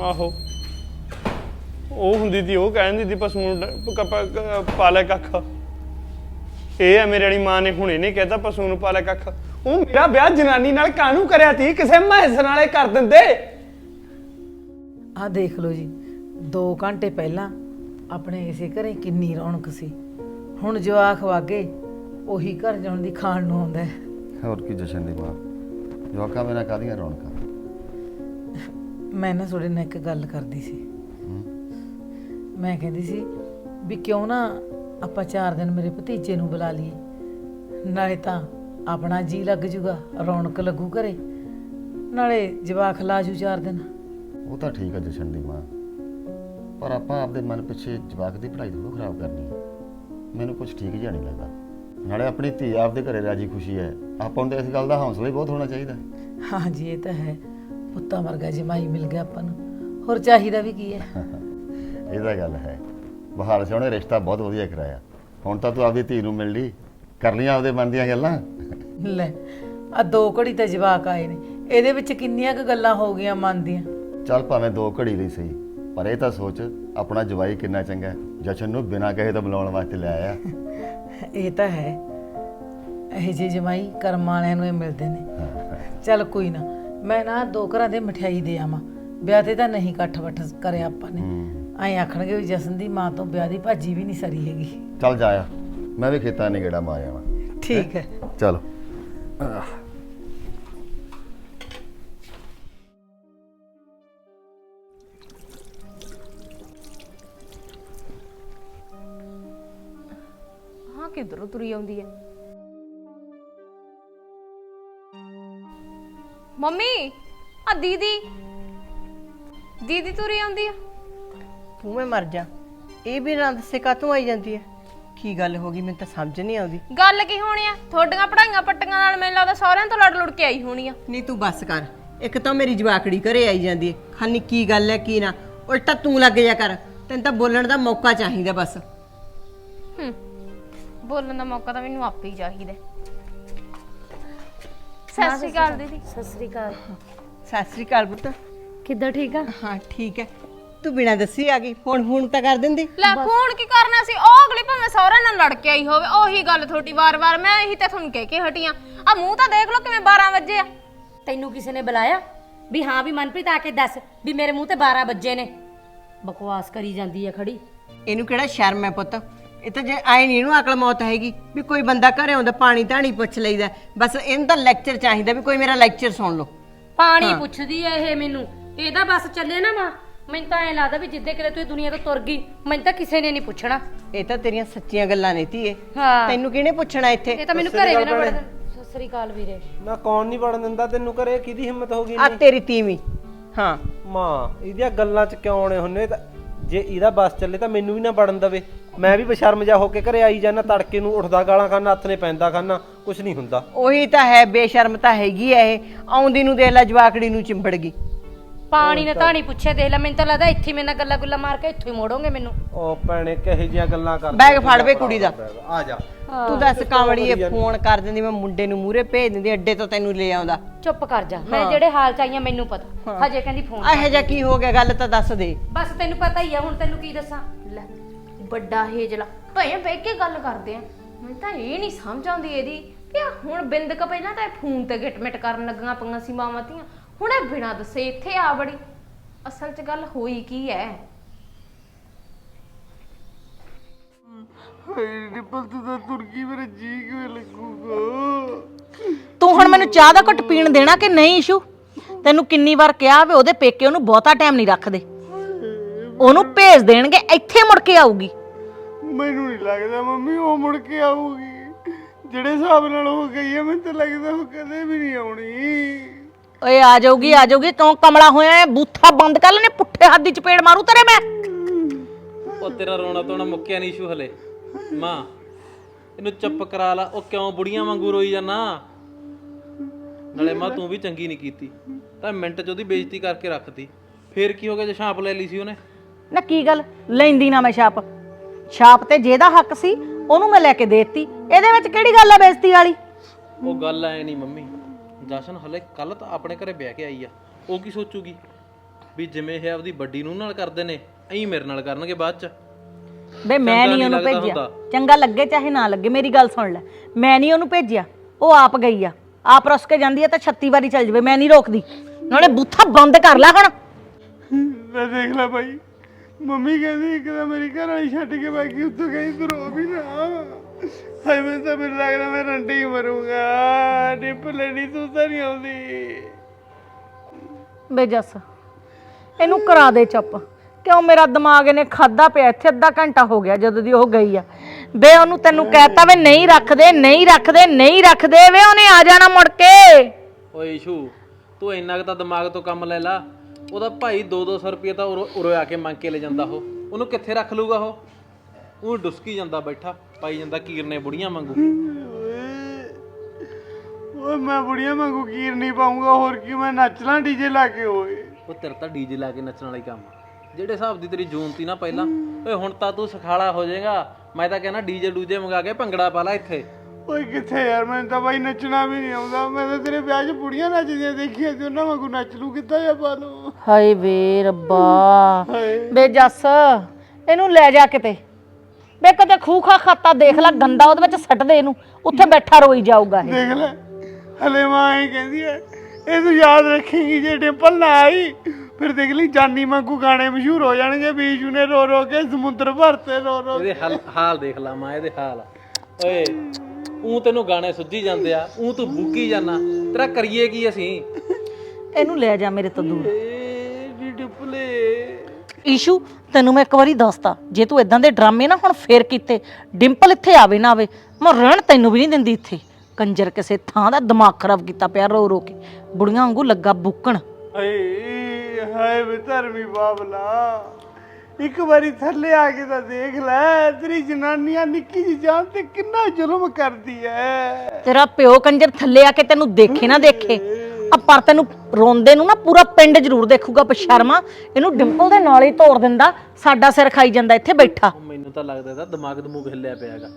ਆਹੋ। ਉਹ ਹੁੰਦੀ ਤੀ ਉਹ ਕਹਿੰਦੀ ਤੀ ਪਸ਼ੂ ਨੂੰ ਡ- ਕ- ਪ- ਕ- ਪਾ ਲੈ ਕੱਖ। ਇਹ ਹੈ ਮੇਰੇ ਵਾਲੀ ਮਾਂ ਨੇ ਹੁਣੇ ਨਹੀਂ ਕਹਿਤਾ ਪਸ਼ੂ ਨੂੰ ਪਾ ਲੈ ਕੱਖ। ਉਹ ਮੇਰਾ ਵਿਆਹ ਜਨਾਨੀ ਨਾਲ ਕਾਹਨੂੰ ਕਰਿਆ ਤੀ ਕਿਸੇ ਮਹਿਸ ਨਾਲੇ ਕਰ ਦਿੰਦੇ। ਆਹ ਦੇਖ ਲਓ ਜੀ 2 ਘੰਟੇ ਪਹਿਲਾਂ ਆਪਣੇ ਇਸੇ ਘਰੇ ਕਿੰਨੀ ਰੌਣਕ ਸੀ। ਹੁਣ ਜਵਾਖ ਵਾਗੇ ਉਹੀ ਘਰ ਜਾਣ ਦੀ ਖਾਣ ਨੂੰ ਆਉਂਦਾ ਹੈ। ਹੋਰ ਕੀ ਜਸ਼ਨ ਦੀ ਮਾਂ? ਜਵਾਕਾਂ ਬਿਨਾਂ ਕਾਦੀਆਂ ਰੌਣਕਾਂ? ਮੈਂ ਨਾ ਤੁਹਾਡੇ ਨਾਲ ਇੱਕ ਗੱਲ ਕਰਦੀ ਸੀ? ਮੈਂ ਕਹਿੰਦੀ ਸੀ ਵੀ ਕਿਉਂ ਨਾ ਆਪਾਂ ਚਾਰ ਦਿਨ ਮੇਰੇ ਭਤੀਜੇ ਨੂੰ ਬੁਲਾ ਲਈਏ। ਨਾਲੇ ਤਾਂ ਆਪਣਾ ਜੀ ਲੱਗ ਜੂਗਾ ਰੌਣਕ ਲੱਗੂ ਘਰੇ। ਨਾਲੇ ਜਵਾਖ ਲਾਜੂ ਚਾਰ ਦਿਨ। ਉਹ ਤਾਂ ਠੀਕ ਹੈ ਜਸ਼ਨ ਦੀ ਮਾਂ। ਪਰ ਆਪਾਂ ਆਪਦੇ ਮਨ ਪਿੱਛੇ ਜਵਾਕ ਦੀ ਪੜ੍ਹਾਈ ਥੋੜ੍ਹਾ ਖਰਾਬ ਕਰਨੀ ਹੈ ਮੈਨੂੰ ਕੁਝ ਠੀਕ ਜਿਹਾ ਨਹੀਂ ਲੱਗਦਾ। ਨਾਲੇ ਆਪਣੀ ਧੀ ਆਪਦੇ ਘਰੇ ਰਾਜੀ ਖੁਸ਼ੀ ਹੈ। ਆਪਾਂ ਨੂੰ ਤਾਂ ਇਸ ਗੱਲ ਦਾ ਹੌਸਲਾ ਹੀ ਬਹੁਤ ਹੋਣਾ ਚਾਹੀਦਾ। ਹਾਂਜੀ ਇਹ ਤਾਂ ਹੈ। ਪੁੱਤਾਂ ਵਰਗਾ ਜਮਾਈ ਮਿਲ ਗਿਆ ਆਪਾਂ ਨੂੰ। ਹੋਰ ਚਾਹੀਦਾ ਵੀ ਕੀ ਹੈ? ਇਹ ਤਾਂ ਗੱਲ ਹੈ। ਬਹਾਲ ਸਿਆਣੇ ਰਿਸ਼ਤਾ ਬਹੁਤ ਵਧੀਆ ਕਰਾਇਆ। ਹੁਣ ਤਾਂ ਤੂੰ ਆਪਦੀ ਧੀ ਨੂੰ ਮਿਲ ਲਈ ਕਰ ਲਈਆਂ ਆਪਦੇ ਮਨ ਦੀਆਂ ਗੱਲਾਂ। ਲੈ ਆ ਦੋ ਘੜੀ ਤੇ ਜਵਾਕ ਆਏ ਨੇ। ਇਹਦੇ ਵਿੱਚ ਕਿੰਨੀਆਂ ਕੁ ਗੱਲਾਂ ਹੋ ਗਈਆਂ ਮਨ ਦੀਆਂ? ਚੱਲ ਭਾਵੇਂ ਦੋ ਘੜੀ ਲਈ ਸਹੀ ਪਰ ਇਹ ਤਾਂ ਸੋਚ ਆਪਣਾ ਜਵਾਈ ਕਿੰਨਾ ਚੰਗਾ ਹੈ। ਜਸ਼ਨ ਨੂੰ ਬਿਨਾਂ ਕਹੇ ਤਾਂ ਬੁਲਾਉਣ ਵਾਸਤੇ ਲੈ ਆਇਆ। ਇਹ ਤਾਂ ਹੈ। ਇਹ ਜੇ ਜਮਾਈ ਕਰਮ ਵਾਲਿਆਂ ਨੂੰ ਇਹ ਮਿਲਦੇ ਨੇ। ਚੱਲ ਕੋਈ ਨਾ ਮੈਂ ਨਾ ਦੋ ਘਰਾਂ ਦੇ ਮਠਿਆਈ ਦੇ ਆਵਾਂ। ਵਿਆਹ ਤੇ ਤਾਂ ਨਹੀਂ ਇਕੱਠ ਵੱਠ ਕਰਿਆ ਆਪਾਂ ਨੇ। ਐਂ ਆਖਣਗੇ ਵੀ ਜਸਨ ਦੀ ਮਾਂ ਤੋਂ ਵਿਆਹ ਦੀ ਭਾਜੀ ਵੀ ਨਹੀਂ ਸਰੀ ਹੈਗੀ। ਚੱਲ ਜਾਇਆ ਮੈਂ ਵੀ ਖੇਤਾਂ ਨੇ ਗੇੜਾ ਮਾਰਿਆ ਵਾ ਠੀਕ ਹੈ? ਚਲੋ। ਹਾਂ ਕਿਧਰੋਂ ਤੁਰੀ ਆਉਂਦੀ ਹੈ? ਮੰਮੀ ਆ ਦੀਦੀ। ਦੀਦੀ ਤੁਰੀ ਆਉਂਦੀ ਆ। ਤੂੰ ਮੈਂ ਮਰ ਜਾ। ਇਹ ਵੀ ਨਾ ਦੱਸੇ ਕਾਤੋਂ ਆਈ ਜਾਂਦੀ ਹੈ ਕੀ ਗੱਲ ਹੋ ਗਈ? ਮੈਨੂੰ ਤਾਂ ਸਮਝ ਨਹੀਂ ਆਉਂਦੀ। ਗੱਲ ਕੀ ਹੋਣੀ ਆ ਤੁਹਾਡੀਆਂ ਪੜਾਈਆਂ ਪੱਟੀਆਂ ਨਾਲ ਮੈਨੂੰ ਲੱਗਦਾ ਸਹੁਰਿਆਂ ਤੋਂ ਲੜ ਲੁੜ ਕੇ ਆਈ ਹੋਣੀ ਆ। ਨਹੀਂ ਤੂੰ ਬੱਸ ਕਰ। ਇੱਕ ਤਾਂ ਮੇਰੀ ਜਵਾਕੜੀ ਘਰੇ ਆਈ ਜਾਂਦੀ ਹੈ ਖਾਨੀ ਕੀ ਗੱਲ ਹੈ ਕੀ ਨਾ। ਉਲਟਾ ਤੂੰ ਲੱਗ ਜਾ ਕਰ। ਤੈਨੂੰ ਤਾਂ ਬੋਲਣ ਦਾ ਮੌਕਾ ਚਾਹੀਦਾ ਬਸ। ਹੂੰ। ਬੋਲਣ ਦਾ ਮੌਕਾ ਤਾਂ ਮੈਨੂੰ ਆਪੇ ਹੀ ਚਾਹੀਦਾ। ਸਤਿ ਸ਼੍ਰੀ ਅਕਾਲ ਦੀਦੀ। ਸਤਿ ਸ੍ਰੀ ਅਕਾਲ। ਸਤਿ ਸ੍ਰੀ ਅਕਾਲ ਪੁੱਤ। ਕਿੱਦਾਂ ਠੀਕ ਆ? ਹਾਂ ਠੀਕ ਹੈ ਤੂੰ ਬਿਨਾਂ ਦੱਸੀ ਆ ਗਈ ਫੋਨ ਫੋਨ ਤਾਂ ਕਰ ਦਿੰਦੀ। ਲੈ ਫੋਨ ਕੀ ਕਰਨਾ ਸੀ? ਉਹ ਅਗਲੀ ਭਾਵੇਂ ਸਹੁਰਿਆਂ ਨਾਲ ਲੜ ਕੇ ਆਈ ਹੋਵੇ ਉਹੀ ਗੱਲ ਤੁਹਾਡੀ ਵਾਰ-ਵਾਰ ਮੈਂ ਇਹੀ ਤੇ ਤੁਹਾਨੂੰ ਕਹਿ ਕੇ ਹਟੀ ਆ। ਆ ਮੂੰਹ ਤਾਂ ਦੇਖ ਲਓ ਕਿਵੇਂ 12 ਵਜੇ ਆ। ਤੈਨੂੰ ਕਿਸੇ ਨੇ ਬੁਲਾਇਆ? ਵੀ ਹਾਂ ਵੀ ਮਨਪ੍ਰੀਤ ਆ ਕੇ ਦੱਸ ਵੀ ਮੇਰੇ ਮੂੰਹ ਤੇ 12 ਵੱਜੇ ਨੇ। ਬਕਵਾਸ ਕਰੀ ਜਾਂਦੀ ਹੈ ਖੜੀ। ਇਹਨੂੰ ਕਿਹੜਾ ਸ਼ਰਮ ਹੈ ਪੁੱਤ? ਇਹ ਤਾਂ ਜੇ ਆਏ ਨਹੀਂ ਇਹਨੂੰ ਅਕਲ ਮੌਤ ਹੈਗੀ ਵੀ ਕੋਈ ਬੰਦਾ ਘਰੇ ਆਉਂਦਾ ਪਾਣੀ ਧਾਣੀ ਪੁੱਛ ਲਈਦਾ। ਬਸ ਇਹਨੂੰ ਤਾਂ ਲੈਕਚਰ ਚਾਹੀਦਾ ਵੀ ਕੋਈ ਮੇਰਾ ਲੈਕਚਰ ਸੁਣ ਲਓ। ਪਾਣੀ ਪੁੱਛਦੀ ਐ ਇਹ ਮੈਨੂੰ। ਇਹਦਾ ਬਸ ਚੱਲੇ ਨਾ ਮਾਂ। ਮੈਨੂੰ ਤਾਂ ਐ ਲੱਗਦਾ ਵੀ ਜਿੱਦੇ ਕਿਤੇ ਤੂੰ ਦੁਨੀਆ ਤੋਂ ਤੁਰ ਗਈ ਮੈਨੂੰ ਤਾਂ ਕਿਸੇ ਨੇ ਨਹੀਂ ਪੁੱਛਣਾ। ਇਹ ਤਾਂ ਤੇਰੀਆਂ ਸੱਚੀਆਂ ਗੱਲਾਂ ਨੇ ਧੀਏ। ਹਾਂ। ਤੈਨੂੰ ਕਿਹਨੇ ਪੁੱਛਣਾ ਇੱਥੇ? ਇਹ ਤਾਂ ਮੈਨੂੰ ਘਰੇ ਵੀ ਨਾ ਵੜਨ ਸਤਿ ਸ੍ਰੀ ਅਕਾਲ ਵੀਰੇ। ਨਾ ਕੌਣ ਨਹੀਂ ਵੜਨ ਦਿੰਦਾ ਤੈਨੂੰ ਘਰੇ? ਕਿਹਦੀ ਹਿੰਮਤ ਹੋ ਗਈ ਆ ਤੇਰੀ ਤੀਵੀਂ। ਹਾਂ। ਮਾਂ ਇਹਦੀਆਂ ਗੱਲਾਂ 'ਚ ਕਿਉਂ ਆਉਣੇ ਹੁੰਨੇ? ਤਾਂ ਜੇ ਇਹਦਾ ਬਸ ਚੱਲੇ ਤਾਂ ਮੈਨੂੰ ਵੀ ਨਾ ਵੜਨ ਦਵੇ। ਮੈਂ ਵੀ ਬਸ਼ਰਮ ਜਾ ਹੋ ਕੇ ਘਰੇ ਆਈ ਜਾਣਾ ਤੜਕੇ ਨੂੰ ਉੱਠਦਾ ਗਾਲਾਂ ਖਾਣਾ ਹੱਥ ਨੇ ਪੈਂਦਾ ਖਾਣਾ ਕੁਝ ਨਹੀਂ ਹੁੰਦਾ। ਉਹੀ ਤਾਂ ਹੈ ਬੇਸ਼ਰਮ ਤਾਂ ਹੈਗੀ ਐ ਇਹ। ਆਉਂਦੀ ਨੂੰ ਦੇਖ ਲੈ ਜਵਾਕੜੀ ਨੂੰ ਚਿੰਬੜ ਗਈ। ਪਾਣੀ ਨੇ ਤਾਂ ਨਹੀਂ ਪੁੱਛਿਆ ਦੇਖ ਲੈ ਮੈਨੂੰ ਤਾਂ ਲੱਗਦਾ ਇੱਥੇ ਮੇਰੇ ਨਾਲ ਗੱਲਾਂ ਗੁੱਲਾਂ ਮਾਰ ਕੇ ਇੱਥੋਂ ਹੀ ਮੋੜੋਗੇ ਮੈਨੂੰ। ਉਹ ਭੈਣੇ ਕਹੇ ਜੀਆਂ ਗੱਲਾਂ ਕਰ ਬੈਗ ਫੜ ਵੇ ਕੁੜੀ ਦਾ। ਆ ਜਾ। ਤੂੰ ਦੱਸ ਕਾਂਵੜੀਏ ਫੋਨ ਕਰ ਦਿੰਦੀ ਮੈਂ ਮੁੰਡੇ ਨੂੰ ਮੂਰੇ ਭੇਜ ਦਿੰਦੀ ਅੱਡੇ ਤੋਂ ਤੈਨੂੰ ਲੈ ਆਉਂਦਾ। ਚੁੱਪ ਕਰ ਜਾ। ਮੈਂ ਜਿਹੜੇ ਹਾਲ ਚ ਆਈਆਂ ਮੈਨੂੰ ਪਤਾ। ਹਜੇ ਕਹਿੰਦੀ ਫੋਨ ਇਹੋ ਜਿਹਾ ਕੀ ਹੋ ਗਿਆ ਗੱਲ ਤਾਂ ਦੱਸ ਦੇ। ਬਸ ਤੈਨੂੰ ਪਤਾ ਹੀ ਆ ਹੁਣ ਤੈਨੂੰ ਕੀ ਦੱਸਾਂ। ਲੈ ਵੱਡਾ ਹੇਜਲਾ। ਭਈ ਬਹਿ ਕੇ ਗੱਲ ਕਰਦੇ ਆ। ਮੈਨੂੰ ਤਾਂ ਇਹ ਨਹੀਂ ਸਮਝ ਆਉਂਦੀ ਇਹਦੀ। ਕਿ ਆਹ ਹੁਣ ਬਿੰਦਕ ਪਹਿਲਾਂ ਤਾਂ ਇਹ ਫੋਨ ਤੇ ਗਿਟਮਿਟ ਕਰਨ ਲੱਗੀਆਂ ਪਈਆਂ ਸੀ ਮਾਵਾਂ ਧੀਆਂ। ਹੁਣ ਇਹ ਬਿਨਾਂ ਦੱਸੇ ਇੱਥੇ ਆ ਬੜੀ ਅਸਲ 'ਚ ਗੱਲ ਹੋਈ ਕੀ ਹੈ ਤੂੰ ਹੁਣ ਮੈਨੂੰ ਚਾਹ ਦਾ ਘੁੱਟ ਪੀਣ ਦੇਣਾ ਕਿ ਨਹੀਂ ਇਸ਼ੂ? ਤੈਨੂੰ ਕਿੰਨੀ ਵਾਰ ਕਿਹਾ ਵੀ ਉਹਦੇ ਪੇਕੇ ਉਹਨੂੰ ਬਹੁਤਾ ਟਾਈਮ ਨਹੀਂ ਰੱਖਦੇ। ਉਹਨੂੰ ਭੇਜ ਦੇਣਗੇ ਇੱਥੇ ਮੁੜ ਕੇ ਆਊਗੀ। ਮੈਨੂੰ ਨਹੀਂ ਲੱਗਦਾ ਮੰਮੀ ਉਹ ਮੁੜ ਕੇ ਆਊਗੀ। ਜਿਹੜੇ ਹਿਸਾਬ ਨਾਲ ਉਹ ਗਈ ਹੈ ਮੈਨੂੰ ਤਾਂ ਲੱਗਦਾ ਉਹ ਕਦੇ ਵੀ ਨਹੀਂ ਆਉਣੀ। ਓਏ ਆ ਜਾਊਗੀ ਆ ਜਾਊਗੀ ਕਿਉਂ ਕਮਲਾ ਹੋਇਆ ਹੈ? ਬੂਥਾ ਬੰਦ ਕਰ ਲੈਨੇ ਪੁੱਠੇ ਹੱਥ ਦੀ ਚਪੇੜ ਮਾਰੂ ਤੇਰੇ ਮੈਂ। ਉਹ ਤੇਰਾ ਰੋਣਾ ਤੋਣਾ ਮੁੱਕਿਆ ਨਹੀਂ ਇਸ਼ੂ ਹਲੇ। ਮਾਂ ਇਹਨੂੰ ਚੁੱਪ ਕਰਾ ਲਾ ਉਹ ਕਿਉਂ ਬੁੜੀਆਂ ਵਾਂਗੂ ਰੋਈ ਜਾਣਾ ਨਾਲੇ ਮਾਂ ਤੂੰ ਵੀ ਚੰਗੀ ਨਹੀਂ ਕੀਤੀ। ਤਾਂ ਮਿੰਟ ਚ ਉਹਦੀ ਬੇਇੱਜ਼ਤੀ ਕਰਕੇ ਰੱਖਤੀ। ਫੇਰ ਕੀ ਹੋ ਗਿਆ ਜੇ ਛਾਪ ਲੈ ਲਈ ਸੀ ਉਹਨੇ? ਨਾ ਕੀ ਗੱਲ ਲੈਂਦੀ ਨਾ ਮੈਂ ਛਾਪ। ਛਾਪ ਤੇ ਜਿਹਦਾ ਹੱਕ ਸੀ ਉਹਨੂੰ ਮੈਂ ਲੈ ਕੇ ਦੇਤੀ। ਇਹਦੇ ਵਿੱਚ ਕਿਹੜੀ ਗੱਲ ਆ ਬੇਇੱਜ਼ਤੀ ਵਾਲੀ? ਉਹ ਗੱਲ ਐ ਨਹੀਂ ਮੰਮੀ। ਜਸ਼ਨ ਹਲੇ ਕੱਲ ਤਾਂ ਆਪਣੇ ਘਰੇ ਵਿਆਹ ਕੇ ਆਈ ਆ। ਉਹ ਕੀ ਸੋਚੂਗੀ? ਵੀ ਜਿਵੇਂ ਇਹ ਆਪਦੀ ਵੱਡੀ ਨੂੰ ਨਾਲ ਕਰਦੇ ਨੇ ਐਂ ਮੇਰੇ ਨਾਲ ਕਰਨਗੇ ਬਾਅਦ ਚ। ਬੇ ਮੈਂ ਨਹੀਂ ਉਹਨੂੰ ਲੱਗਦਾ ਭੇਜਿਆ। ਹੁੰਦਾ। ਚੰਗਾ ਲੱਗੇ ਚਾਹੇ ਨਾ ਲੱਗੇ ਮੇਰੀ ਗੱਲ ਸੁਣ ਲੈ। ਮੈਂ ਨਹੀਂ ਉਹਨੂੰ ਭੇਜਿਆ। ਉਹ ਆਪ ਗਈ ਆ। ਆਪ ਰੁੱਸ ਕੇ ਜਾਂਦੀ ਆ ਤਾਂ 36 ਵਾਰੀ ਚੱਲ ਜਾਵੇ ਮੈਂ ਨਹੀਂ ਰੋਕਦੀ। ਨਾਲੇ ਬੂਥਾ ਬੰਦ ਕਰ ਲੈ ਹੁਣ। ਲੈ ਦੇਖ ਲੈ ਭਾਈ ਮੰਮੀ ਕਹਿੰਦੀ ਇੱਕ ਤਾਂ ਮੇਰੀ ਘਰ ਵਾਲੀ ਛੱਡ ਕੇ ਬਾਕੀ ਉੱਤੋਂ ਕਹਿੰਦੀ ਤੂੰ ਰੋ ਵੀ ਨਾ। ਹਾਏ ਮੈਂ ਤਾਂ ਮੈਨੂੰ ਲੱਗਦਾ ਮੈਂ ਰੰਡੀ ਹੀ ਮਰੂੰਗਾ। ਡਿੰਪਲ ਨਹੀਂ ਤੂੰ ਤਾਂ ਨਹੀਂ ਆਉਂਦੀ। ਬੇ ਜੱਸ ਇਹਨੂੰ ਕਰਾ ਦੇ ਚੁੱਪ। ਕਿਉਂ ਮੇਰਾ ਦਿਮਾਗ ਇਹਨੇ ਖਾਦਾ ਪਿਆ? ਇੱਥੇ ਅੱਧਾ ਘੰਟਾ ਹੋ ਗਿਆ ਜਦੋਂ ਦੀ ਉਹ ਗਈ ਆ। ਬੇ ਉਹਨੂੰ ਤੈਨੂੰ ਕਹਿਤਾ ਵੇ ਨਹੀਂ ਰੱਖਦੇ ਨਹੀਂ ਰੱਖਦੇ ਨਹੀਂ ਰੱਖਦੇ। ਵੇ ਉਹਨੇ ਆ ਜਾਣਾ ਮੁੜ ਕੇ। ਓਏ ਇਸ਼ੂ ਤੂੰ ਇੰਨਾ ਕੁ ਤਾਂ ਦਿਮਾਗ ਤੋਂ ਕੰਮ ਲੈ ਲਾ। ਉਹਦਾ ਭਾਈ 2-200 ਰੁਪਏ ਤਾਂ ਉਰੋ ਉਰੋ ਆ ਕੇ ਮੰਗ ਕੇ ਲੈ ਜਾਂਦਾ ਉਹ। ਉਹਨੂੰ ਕਿੱਥੇ ਰੱਖ ਲੂਗਾ ਉਹ? ਉਹ ਡੁਸਕੀ ਜਾਂਦਾ ਬੈਠਾ। ਪਾਈ ਜਾਂਦਾ ਕੀਰਨੇ ਬੁੜੀਆਂ ਵਾਂਗੂ। ਓਏ। ਮੈਂ ਬੁੜੀਆਂ ਵਾਂਗੂ ਕੀਰ ਨਹੀਂ ਪਾਉਂਗਾ ਹੋਰ ਕੀ ਮੈਂ ਨੱਚ ਲਾਂ ਡੀਜੇ ਲਾ ਕੇ ਓਏ। ਉਹ ਤੇਰੇ ਤਾਂ ਡੀਜੇ ਲਾ ਕੇ ਨੱਚਣ ਵਾਲਾ ਹੀ ਕੰਮ ਆ। ਜਿਹੜੇ ਹਿਸਾਬ ਦੀ ਤੇਰੀ ਜੂਨ ਤੀ ਨਾ ਪਹਿਲਾਂ ਓਏ ਹੁਣ ਤਾਂ ਤੂੰ ਸਖਾਲਾ ਹੋ ਜਾਏਗਾ। ਮੈਂ ਤਾਂ ਕਹਿੰਦਾ ਡੀਜੇ ਡੂਜੇ ਮੰਗਾ ਕੇ ਭੰਗੜਾ ਪਾ ਲੈ ਇੱਥੇ। ਓਏ ਕਿੱਥੇ ਯਾਰ ਮੈਨੂੰ ਤਾਂ ਬਾਈ ਨੱਚਣਾ ਵੀ ਨਹੀਂ ਆਉਂਦਾ। ਮੈਂ ਤਾਂ ਤੇਰੇ ਵਿਆਹ 'ਚ ਬੁੜੀਆਂ ਨੱਚਦੀਆਂ ਦੇਖੀਆਂ ਤੇ ਉਹਨਾਂ ਵਾਂਗੂ ਨੱਚ ਲੂ ਕਿੱਦਾਂ ਜਾ ਪਾ ਲੂ। ਹਾਏ ਵੇ ਰੱਬਾ। ਹਾਏ। ਬੇ ਜੱਸ ਇਹਨੂੰ ਲੈ ਜਾ ਕਿਤੇ। ਬੇ ਕਦੇ ਖੂਖਾ ਖਾਤਾ ਦੇਖ ਲੈ ਗੰਦਾ ਉਹਦੇ ਵਿੱਚ ਸੱਟ ਦੇ ਇਹਨੂੰ। ਉੱਥੇ ਬੈਠਾ ਰੋਈ ਜਾਊਗਾ ਇਹ। ਦੇਖ ਲੈ ਹਲੇ ਮਾਂ ਇਹ ਕਹਿੰਦੀ ਐ ਇਹ ਤੂੰ ਯਾਦ ਰੱਖੇਂਗੀ ਜੇ ਡਿੰਪਲ ਨਾ ਆਈ ਫਿਰ ਦੇਖ ਲਈ ਜਾਨੀ ਵਾਂਗੂ ਗਾਣੇ ਮਸ਼ਹੂਰ ਹੋ ਜਾਣਗੇ ਬੀਜੂ ਨੇ ਰੋ ਰੋ ਕੇ ਸਮੁੰਦਰ ਭਰਤੇ ਰੋ ਰੋ ਇਹਦੇ ਹਾਲ ਹਾਲ ਦੇਖ ਲਾ ਮਾਂ ਇਹਦੇ ਹਾਲ। ਓਏ ਉਹ ਤੈਨੂੰ ਗਾਣੇ ਸੁੱਝੀ ਜਾਂਦੇ ਆ ਉਹ ਤੂੰ ਬੁੱਕੀ ਜਾਣਾ ਤੇਰਾ ਕਰੀਏ ਕੀ ਅਸੀਂ? ਇਹਨੂੰ ਲੈ ਜਾ ਮੇਰੇ ਤੋਂ ਦੂਰ। ਏ ਡਿਪਲੇ ਈਸ਼ੂ ਤੈਨੂੰ ਮੈਂ ਇੱਕ ਵਾਰੀ ਦੱਸਤਾ ਜੇ ਤੂੰ ਇਦਾਂ ਦੇ ਡਰਾਮੇ ਨਾ ਹੁਣ ਫੇਰ ਕੀਤੇ ਡਿੰਪਲ ਇੱਥੇ ਆਵੇ ਨਾ ਆਵੇ ਮੈਂ ਰਹਿਣ ਤੈਨੂੰ ਵੀ ਨਹੀਂ ਦਿੰਦੀ ਇੱਥੇ। ਕੰਜਰ ਕਿਸੇ ਥਾਂ ਦਾ ਦਿਮਾਗ ਖਰਾਬ ਕੀਤਾ ਪਿਆ ਰੋ ਰੋ ਕੇ ਬੁੜੀਆਂ ਵਾਂਗੂ ਲੱਗਾ ਬੁੱਕਣ। ਹਾਏ ਬਾਬਲਾ ਇੱਕ ਵਾਰੀ ਥੱਲੇ ਆ ਕੇ ਤਾਂ ਦੇਖ ਲੈ ਤੇਰੀ ਜਨਾਨੀਆਂ ਨਿੱਕੀ ਜੀ ਜਾਨ ਤੇ ਕਿੰਨਾ ਜ਼ੁਲਮ ਕਰਦੀ ਐ। ਤੇਰਾ ਪਿਓ ਕੰਜਰ ਥੱਲੇ ਆ ਕੇ ਤੈਨੂੰ ਦੇਖੇ ਨਾ ਦੇਖੇ। ਆ ਪਰ ਤੈਨੂੰ ਰੋਂਦੇ ਨੂੰ ਨਾ ਪੂਰਾ ਪਿੰਡ ਜ਼ਰੂਰ ਦੇਖੂਗਾ ਬਸ਼ਰਮਾ। ਇਹਨੂੰ ਡਿੰਪਲ ਦੇ ਨਾਲ ਹੀ ਤੋੜ ਦਿੰਦਾ ਸਾਡਾ ਸਿਰ ਖਾਈ ਜਾਂਦਾ ਇੱਥੇ ਬੈਠਾ। ਮੈਨੂੰ ਤਾਂ ਲੱਗਦਾ ਇਹਦਾ ਦਿਮਾਗ ਦਮੂਗ ਹਿੱਲਿਆ ਪਿਆਗਾ